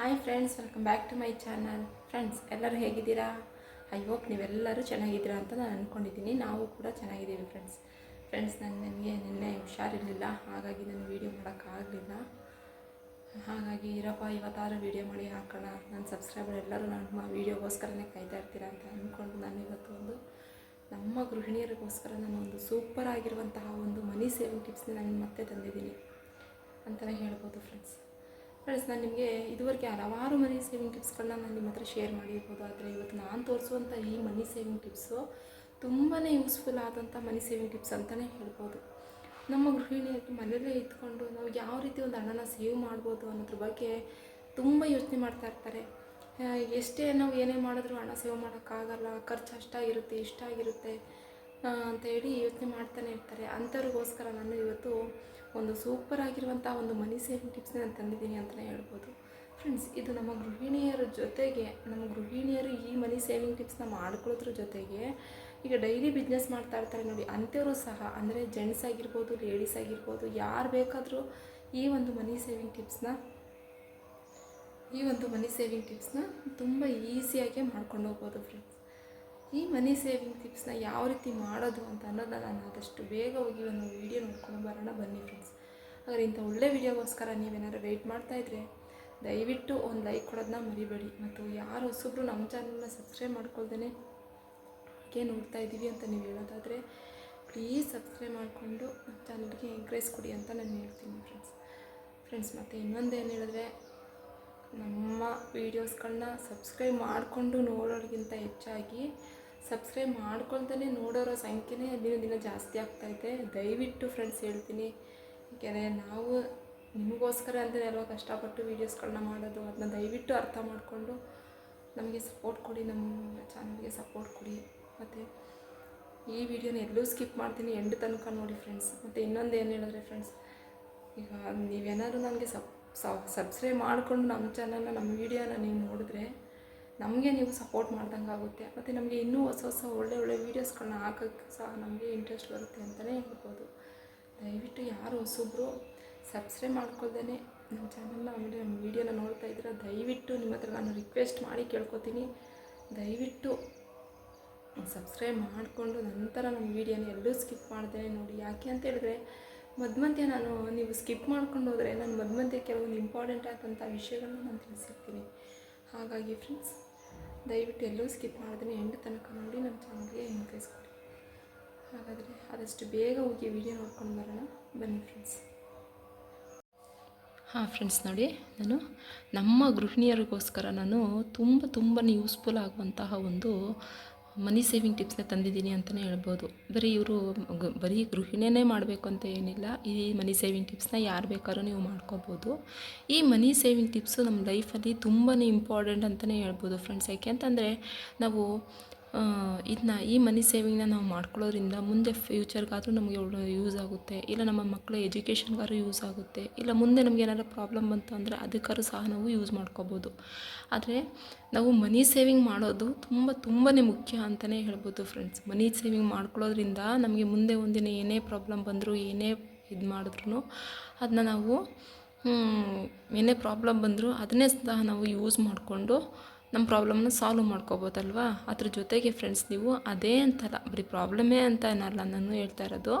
Hi friends welcome back to my channel friends ಎಲ್ಲರೂ ಹೇಗಿದ್ದೀರಾ? I hope ನೀವೆಲ್ಲರೂ ಚೆನ್ನಾಗಿದ್ದೀರಾ ಅಂತ ನಾನು ಅಂದ್ಕೊಂಡಿದ್ದೀನಿ ನಾವು ಕೂಡ ಚೆನ್ನಾಗಿದ್ದೀವಿ ಫ್ರೆಂಡ್ಸ್ ಫ್ರೆಂಡ್ಸ್ ನಾನು ನನಗೆ ನಿನ್ನೆ ಹುಷಾರಿರಲಿಲ್ಲ. ಹಾಗಾಗಿ ನಾನು ವೀಡಿಯೋ ಮಾಡೋಕ್ಕಾಗಲಿಲ್ಲ. ಹಾಗಾಗಿ ಇರಪ್ಪ ಇವತ್ತಾರು ವೀಡಿಯೋ ಮಾಡಿ ಹಾಕೋಣ. ನನ್ನ ಸಬ್ಸ್ಕ್ರೈಬರ್ ಎಲ್ಲರೂ ನಮ್ಮ ವೀಡಿಯೋಗೋಸ್ಕರನೇ ಕಾಯ್ತಾ ಇರ್ತೀರಾ ಅಂತ ಅಂದ್ಕೊಂಡು ನಾನು ಇವತ್ತು ಒಂದು ನಮ್ಮ ಗೃಹಿಣಿಯರಿಗೋಸ್ಕರ ನಾನು ಒಂದು ಸೂಪರ್ ಆಗಿರುವಂತಹ ಒಂದು ಮನಿ ಸೇವಿಂಗ್ ಟಿಪ್ಸ್ನ ನಾನು ಮತ್ತೆ ತಂದಿದ್ದೀನಿ ಅಂತಲೇ ಹೇಳ್ಬೋದು ಫ್ರೆಂಡ್ಸ್ ಫ್ರೆಂಡ್ಸ್ ನಾನು ನಿಮಗೆ ಇದುವರೆಗೆ ಹಲವಾರು ಮನಿ ಸೇವಿಂಗ್ ಟಿಪ್ಸ್ಗಳನ್ನ ನಾನು ನಿಮ್ಮ ಹತ್ರ ಶೇರ್ ಮಾಡಿರ್ಬೋದು. ಆದರೆ ಇವತ್ತು ನಾನು ತೋರಿಸುವಂಥ ಈ ಮನಿ ಸೇವಿಂಗ್ ಟಿಪ್ಸು ತುಂಬಾ ಯೂಸ್ಫುಲ್ ಆದಂಥ ಮನಿ ಸೇವಿಂಗ್ ಟಿಪ್ಸ್ ಅಂತಲೇ ಹೇಳ್ಬೋದು. ನಮ್ಮ ಗೃಹಿಣಿಯಾಗಿ ಮನೆಯಲ್ಲೇ ಇದ್ಕೊಂಡು ನಾವು ಯಾವ ರೀತಿ ಒಂದು ಹಣನ ಸೇವ್ ಮಾಡ್ಬೋದು ಅನ್ನೋದ್ರ ಬಗ್ಗೆ ತುಂಬ ಯೋಚನೆ ಮಾಡ್ತಾ ಇರ್ತಾರೆ. ಎಷ್ಟೇ ನಾವು ಏನೇ ಮಾಡಿದ್ರು ಹಣ ಸೇವ್ ಮಾಡೋಕ್ಕಾಗಲ್ಲ, ಖರ್ಚು ಅಷ್ಟಾಗಿರುತ್ತೆ ಇಷ್ಟಾಗಿರುತ್ತೆ ಅಂತ ಹೇಳಿ ಯೋಚನೆ ಮಾಡ್ತಾನೆ ಇರ್ತಾರೆ. ಅಂಥವ್ರಿಗೋಸ್ಕರ ನಾನು ಇವತ್ತು ಒಂದು ಸೂಪರ್ ಆಗಿರುವಂಥ ಒಂದು ಮನಿ ಸೇವಿಂಗ್ ಟಿಪ್ಸ್ನ ನಾನು ತಂದಿದ್ದೀನಿ ಅಂತಲೇ ಹೇಳ್ಬೋದು. ಫ್ರೆಂಡ್ಸ್ ಇದು ನಮ್ಮ ಗೃಹಿಣಿಯರ ಜೊತೆಗೆ, ನಮ್ಮ ಗೃಹಿಣಿಯರು ಈ ಮನಿ ಸೇವಿಂಗ್ ಟಿಪ್ಸ್ನ ಮಾಡ್ಕೊಳ್ಳೋದ್ರ ಜೊತೆಗೆ ಈಗ ಡೈಲಿ ಬಿಸ್ನೆಸ್ ಮಾಡ್ತಾ ಇರ್ತಾರೆ ನೋಡಿ ಅಂಥವರು ಸಹ, ಅಂದರೆ ಜೆಂಟ್ಸ್ ಆಗಿರ್ಬೋದು ಲೇಡೀಸ್ ಆಗಿರ್ಬೋದು, ಯಾರು ಬೇಕಾದರೂ ಈ ಒಂದು ಮನಿ ಸೇವಿಂಗ್ ಟಿಪ್ಸ್ನ ಈ ಒಂದು ಮನಿ ಸೇವಿಂಗ್ ಟಿಪ್ಸ್ನ ತುಂಬ ಈಸಿಯಾಗಿ ಮಾಡ್ಕೊಂಡು ಹೋಗ್ಬೋದು ಫ್ರೆಂಡ್ಸ್ ಈ ಮನಿ ಸೇವಿಂಗ್ ಟಿಪ್ಸ್ನ ಯಾವ ರೀತಿ ಮಾಡೋದು ಅಂತ ಅನ್ನೋದನ್ನ ನಾನು ಆದಷ್ಟು ಬೇಗ ಹೋಗಿ ಒಂದು ವೀಡಿಯೋ ನೋಡ್ಕೊಂಡು ಬರೋಣ ಬನ್ನಿ ಫ್ರೆಂಡ್ಸ್ ಹಾಗಾದ್ರೆ ಇಂಥ ಒಳ್ಳೆ ವೀಡಿಯೋಗೋಸ್ಕರ ನೀವೇನಾದ್ರು ವೆಯ್ಟ್ ಮಾಡ್ತಾಯಿದ್ರೆ ದಯವಿಟ್ಟು ಒಂದು ಲೈಕ್ ಕೊಡೋದನ್ನ ಮರಿಬೇಡಿ. ಮತ್ತು ಯಾರು ಹೊಸಬ್ರು ನಮ್ಮ ಚಾನಲ್ನ ಸಬ್ಸ್ಕ್ರೈಬ್ ಮಾಡ್ಕೊಳ್ದೇ ಹಾಗೆ ನೋಡ್ತಾ ಇದ್ದೀವಿ ಅಂತ ನೀವು ಹೇಳೋದಾದರೆ ಪ್ಲೀಸ್ ಸಬ್ಸ್ಕ್ರೈಬ್ ಮಾಡಿಕೊಂಡು ನಮ್ಮ ಚಾನಲ್ಗೆ ಎಂಕ್ರೇಜ್ ಕೊಡಿ ಅಂತ ನಾನು ಹೇಳ್ತೀನಿ ಫ್ರೆಂಡ್ಸ್ ಫ್ರೆಂಡ್ಸ್ ಮತ್ತು ಇನ್ನೊಂದು ಏನು ಹೇಳಿದ್ರೆ ನಮ್ಮ ವೀಡಿಯೋಸ್ಗಳನ್ನ ಸಬ್ಸ್ಕ್ರೈಬ್ ಮಾಡಿಕೊಂಡು ನೋಡೋರಿಗಿಂತ ಹೆಚ್ಚಾಗಿ ಸಬ್ಸ್ಕ್ರೈಬ್ ಮಾಡ್ಕೊಳ್ತಾನೆ ನೋಡೋರ ಸಂಖ್ಯೆನೇ ದಿನ ದಿನ ಜಾಸ್ತಿ ಆಗ್ತಾಯಿದೆ ದಯವಿಟ್ಟು ಫ್ರೆಂಡ್ಸ್ ಹೇಳ್ತೀನಿ. ಯಾಕೆಂದರೆ ನಾವು ನಿಮಗೋಸ್ಕರ ಅಂತಲೇ ಅಲ್ವಾ ಕಷ್ಟಪಟ್ಟು ವೀಡಿಯೋಸ್ಗಳನ್ನ ಮಾಡೋದು ಅದನ್ನ ದಯವಿಟ್ಟು ಅರ್ಥ ಮಾಡಿಕೊಂಡು ನಮಗೆ ಸಪೋರ್ಟ್ ಕೊಡಿ, ನಮ್ಮ ಚಾನಲ್ಗೆ ಸಪೋರ್ಟ್ ಕೊಡಿ. ಮತ್ತು ಈ ವಿಡಿಯೋನ ಎಲ್ಲೂ ಸ್ಕಿಪ್ ಮಾಡ್ತೀನಿ. ಎಂಡ್ ತನಕ ನೋಡಿ ಫ್ರೆಂಡ್ಸ್ ಮತ್ತು ಇನ್ನೊಂದು ಏನು ಹೇಳಿದ್ರೆ ಫ್ರೆಂಡ್ಸ್ ಈಗ ನೀವೇನಾದರೂ ನನಗೆ ಸಬ್ ಸಬ್ಸ್ಕ್ರೈಬ್ ಮಾಡಿಕೊಂಡು ನಮ್ಮ ಚಾನಲ್ನ ನಮ್ಮ ವೀಡಿಯೋನ ನೀವು ನೋಡಿದ್ರೆ ನಮಗೆ ನೀವು ಸಪೋರ್ಟ್ ಮಾಡ್ದಂಗೆ ಆಗುತ್ತೆ. ಮತ್ತು ನಮಗೆ ಇನ್ನೂ ಹೊಸ ಹೊಸ ಒಳ್ಳೆ ಒಳ್ಳೆ ವೀಡಿಯೋಸ್ಗಳನ್ನ ಹಾಕೋಕ್ಕೆ ಸಹ ನಮಗೆ ಇಂಟ್ರೆಸ್ಟ್ ಬರುತ್ತೆ ಅಂತಲೇ ಹೇಳ್ಬೋದು. ದಯವಿಟ್ಟು ಯಾರು ಹೊಸಬ್ರು ಸಬ್ಸ್ಕ್ರೈಬ್ ಮಾಡ್ಕೊಳ್ದೇ ನಮ್ಮ ಚಾನಲ್ನ ಆಮೇಲೆ ನಮ್ಮ ವೀಡಿಯೋನ ನೋಡ್ತಾ ಇದ್ದೀರಾ ದಯವಿಟ್ಟು ನಿಮ್ಮ ಹತ್ರ ನಾನು ರಿಕ್ವೆಸ್ಟ್ ಮಾಡಿ ಕೇಳ್ಕೊತೀನಿ. ದಯವಿಟ್ಟು ಸಬ್ಸ್ಕ್ರೈಬ್ ಮಾಡಿಕೊಂಡು ನಂತರ ನಮ್ಮ ವೀಡಿಯೋನ ಎಲ್ಲೂ ಸ್ಕಿಪ್ ಮಾಡ್ದೇ ನೋಡಿ. ಯಾಕೆ ಅಂತ ಹೇಳಿದ್ರೆ ಮಧ್ಯ ನಾನು ನೀವು ಸ್ಕಿಪ್ ಮಾಡ್ಕೊಂಡು ಹೋದರೆ ನಾನು ಮಧ್ಯ ಕೆಲವೊಂದು ಇಂಪಾರ್ಟೆಂಟ್ ಆದಂಥ ವಿಷಯಗಳನ್ನ ನಾನು ತಿಳಿಸಿರ್ತೀನಿ. ಹಾಗಾಗಿ ಫ್ರೆಂಡ್ಸ್ ದಯವಿಟ್ಟು ಎಲ್ಲೂ ಸ್ಕಿಪ್ ಮಾಡಿದ್ರೆ ಎಂಡ್ ತನಕ ನೋಡಿ ನಮ್ಮ ಚಾನಲ್ಗೆ ಎನ್ಕರೇಜ್ ಕೊಡಿ ಹಾಗಾದರೆ ಆದಷ್ಟು ಬೇಗ ಹೋಗಿ ವಿಡಿಯೋ ನೋಡ್ಕೊಂಡು ಬರೋಣ. ಬನ್ನಿ ಫ್ರೆಂಡ್ಸ್ ಹಾಂ ಫ್ರೆಂಡ್ಸ್ ನೋಡಿ, ನಾನು ನಮ್ಮ ಗೃಹಿಣಿಯರಿಗೋಸ್ಕರ ನಾನು ತುಂಬ ತುಂಬಾ ಯೂಸ್ಫುಲ್ ಆಗುವಂತಹ ಒಂದು ಮನಿ ಸೇವಿಂಗ್ ಟಿಪ್ಸ್ನ ತಂದಿದ್ದೀನಿ ಅಂತಲೇ ಹೇಳ್ಬೋದು. ಬರೀ ಇವರು ಬರೀ ಗೃಹಿಣಿಯೇ ಮಾಡಬೇಕು ಅಂತ ಏನಿಲ್ಲ. ಈ ಮನಿ ಸೇವಿಂಗ್ ಟಿಪ್ಸ್ನ ಯಾರು ಬೇಕಾದ್ರೂ ನೀವು ಮಾಡ್ಕೋಬೋದು. ಈ ಮನಿ ಸೇವಿಂಗ್ ಟಿಪ್ಸು ನಮ್ಮ ಲೈಫಲ್ಲಿ ತುಂಬಾ ಇಂಪಾರ್ಟೆಂಟ್ ಅಂತಲೇ ಹೇಳ್ಬೋದು ಫ್ರೆಂಡ್ಸ್ ಯಾಕೆ ಅಂತಂದರೆ ನಾವು ಇದನ್ನ ಈ ಮನಿ ಸೇವಿಂಗ್ನ ನಾವು ಮಾಡ್ಕೊಳ್ಳೋದ್ರಿಂದ ಮುಂದೆ ಫ್ಯೂಚರ್ಗಾದರೂ ನಮಗೆ ಯೂಸ್ ಆಗುತ್ತೆ. ಇಲ್ಲ ನಮ್ಮ ಮಕ್ಕಳ ಎಜುಕೇಷನ್ಗಾದ್ರೂ ಯೂಸ್ ಆಗುತ್ತೆ. ಇಲ್ಲ ಮುಂದೆ ನಮ್ಗೆ ಏನಾದ್ರು ಪ್ರಾಬ್ಲಮ್ ಬಂತು ಅಂದರೆ ಅದಕ್ಕಾದ್ರೂ ಸಹ ನಾವು ಯೂಸ್ ಮಾಡ್ಕೋಬೋದು. ಆದರೆ ನಾವು ಮನಿ ಸೇವಿಂಗ್ ಮಾಡೋದು ತುಂಬ ತುಂಬಾ ಮುಖ್ಯ ಅಂತಲೇ ಹೇಳ್ಬೋದು ಫ್ರೆಂಡ್ಸ್ ಮನಿ ಸೇವಿಂಗ್ ಮಾಡ್ಕೊಳ್ಳೋದ್ರಿಂದ ನಮಗೆ ಮುಂದೆ ಒಂದಿನ ಏನೇ ಪ್ರಾಬ್ಲಮ್ ಬಂದರೂ, ಏನೇ ಇದು ಮಾಡಿದ್ರು ಅದನ್ನ ನಾವು ಏನೇ ಪ್ರಾಬ್ಲಮ್ ಬಂದರೂ ಅದನ್ನೇ ಸಹ ನಾವು ಯೂಸ್ ಮಾಡಿಕೊಂಡು ನಮ್ಮ ಪ್ರಾಬ್ಲಮ್ನ ಸಾಲ್ವ್ ಮಾಡ್ಕೋಬೋದಲ್ವಾ? ಅದ್ರ ಜೊತೆಗೆ ಫ್ರೆಂಡ್ಸ್ ನೀವು ಅದೇ ಅಂತಲ್ಲ, ಬರೀ ಪ್ರಾಬ್ಲಮೇ ಅಂತ ಏನಲ್ಲ ನಾನು ಹೇಳ್ತಾ ಇರೋದು.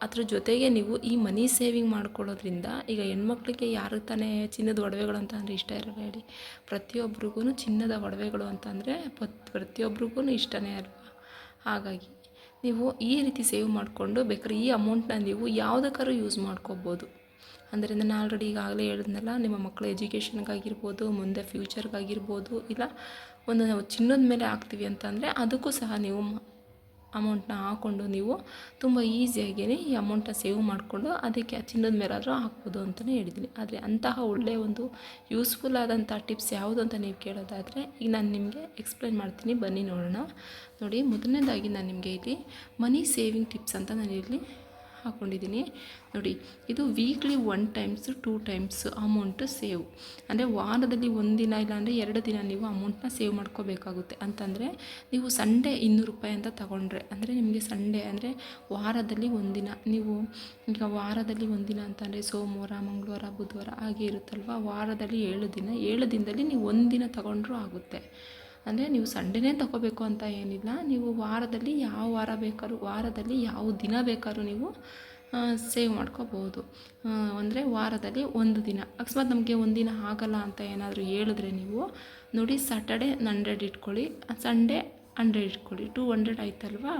ಅದ್ರ ಜೊತೆಗೆ ನೀವು ಈ ಮನಿ ಸೇವಿಂಗ್ ಮಾಡ್ಕೊಳ್ಳೋದ್ರಿಂದ ಈಗ ಹೆಣ್ಮಕ್ಳಿಗೆ ಯಾರು ತಾನೇ ಚಿನ್ನದ ಒಡವೆಗಳು ಅಂತ ಅಂದರೆ ಇಷ್ಟ ಇರಲ್ಲ ಹೇಳಿ. ಪ್ರತಿಯೊಬ್ರಿಗೂ ಚಿನ್ನದ ಒಡವೆಗಳು ಅಂತಂದರೆ ಪ್ರತಿಯೊಬ್ರಿಗೂ ಇಷ್ಟನೇ ಅಲ್ವಾ? ಹಾಗಾಗಿ ನೀವು ಈ ರೀತಿ ಸೇವ್ ಮಾಡಿಕೊಂಡು ಬೇಕಾದ್ರೆ ಈ ಅಮೌಂಟ್ನ ನೀವು ಯಾವುದಕ್ಕಾದ್ರೂ ಯೂಸ್ ಮಾಡ್ಕೋಬೋದು. ಅಂದರೆ ನಾನು ಆಲ್ರೆಡಿ ಈಗಾಗಲೇ ಹೇಳಿದ್ನಲ್ಲ, ನಿಮ್ಮ ಮಕ್ಕಳ ಎಜುಕೇಷನ್ಗಾಗಿರ್ಬೋದು, ಮುಂದೆ ಫ್ಯೂಚರ್ಗಾಗಿರ್ಬೋದು, ಇಲ್ಲ ಒಂದು ನಾವು ಚಿನ್ನದ ಮೇಲೆ ಹಾಕ್ತೀವಿ ಅಂತಂದರೆ ಅದಕ್ಕೂ ಸಹ ನೀವು ಅಮೌಂಟ್ನ ಹಾಕ್ಕೊಂಡು ನೀವು ತುಂಬ ಈಸಿಯಾಗಿ ಈ ಅಮೌಂಟನ್ನ ಸೇವ್ ಮಾಡಿಕೊಂಡು ಅದಕ್ಕೆ ಚಿನ್ನದ ಮೇಲಾದರೂ ಹಾಕ್ಬೋದು ಅಂತಲೇ ಹೇಳಿದ್ದೀನಿ ಆದರೆ ಅಂತಹ ಒಳ್ಳೆಯ ಒಂದು ಯೂಸ್ಫುಲ್ ಆದಂಥ ಟಿಪ್ಸ್ ಯಾವುದು ಅಂತ ನೀವು ಕೇಳೋದಾದರೆ, ಈಗ ನಾನು ನಿಮಗೆ ಎಕ್ಸ್ಪ್ಲೈನ್ ಮಾಡ್ತೀನಿ. ಬನ್ನಿ ನೋಡೋಣ. ನೋಡಿ, ಮೊದಲನೇದಾಗಿ ನಾನು ನಿಮಗೆ ಇಲ್ಲಿ ಮನಿ ಸೇವಿಂಗ್ ಟಿಪ್ಸ್ ಅಂತ ನಾನು ಇಲ್ಲಿ ಹಾಕ್ಕೊಂಡಿದ್ದೀನಿ ನೋಡಿ, ಇದು weekly one times two times amount save ಅಂದರೆ ವಾರದಲ್ಲಿ ಒಂದಿನ ಇಲ್ಲಾಂದರೆ ಎರಡು ದಿನ ನೀವು ಅಮೌಂಟ್ನ ಸೇವ್ ಮಾಡ್ಕೋಬೇಕಾಗುತ್ತೆ. ಅಂತಂದರೆ ನೀವು ಸಂಡೇ ಇನ್ನೂರು ರೂಪಾಯಿ ಅಂತ ತಗೊಂಡ್ರೆ, ಅಂದರೆ ನಿಮಗೆ ಸಂಡೇ ಅಂದರೆ ವಾರದಲ್ಲಿ ಒಂದಿನ ನೀವು ಈಗ ವಾರದಲ್ಲಿ ಒಂದಿನ ಅಂತಂದರೆ ಸೋಮವಾರ, ಮಂಗಳವಾರ, ಬುಧವಾರ ಹಾಗೆ ಇರುತ್ತಲ್ವ? ವಾರದಲ್ಲಿ ಏಳು ದಿನ, ಏಳು ದಿನದಲ್ಲಿ ನೀವು ಒಂದಿನ ತಗೊಂಡ್ರೂ ಆಗುತ್ತೆ. ಅಂದರೆ ನೀವು ಸಂಡೇನೇ ತಗೋಬೇಕು ಅಂತ ಏನಿಲ್ಲ. ನೀವು ವಾರದಲ್ಲಿ ಯಾವ ವಾರ ಬೇಕಾದ್ರೂ, ವಾರದಲ್ಲಿ ಯಾವ ದಿನ ಬೇಕಾದ್ರೂ ನೀವು ಸೇವ್ ಮಾಡ್ಕೋಬೋದು ಅಂದರೆ ವಾರದಲ್ಲಿ ಒಂದು ದಿನ. ಅಕಸ್ಮಾತ್ ನಮಗೆ ಒಂದಿನ ಆಗಲ್ಲ ಅಂತ ಏನಾದರೂ ಹೇಳಿದ್ರೆ ನೀವು ನೋಡಿ ಸ್ಯಾಟರ್ಡೆ ಹಂಡ್ರೆಡ್ ಇಟ್ಕೊಳ್ಳಿ. ಸಂಡೇ ಹಂಡ್ರೆಡ್ ಇಟ್ಕೊಳ್ಳಿ. ಟೂ ಹಂಡ್ರೆಡ್ ಆಯ್ತಲ್ವಾ?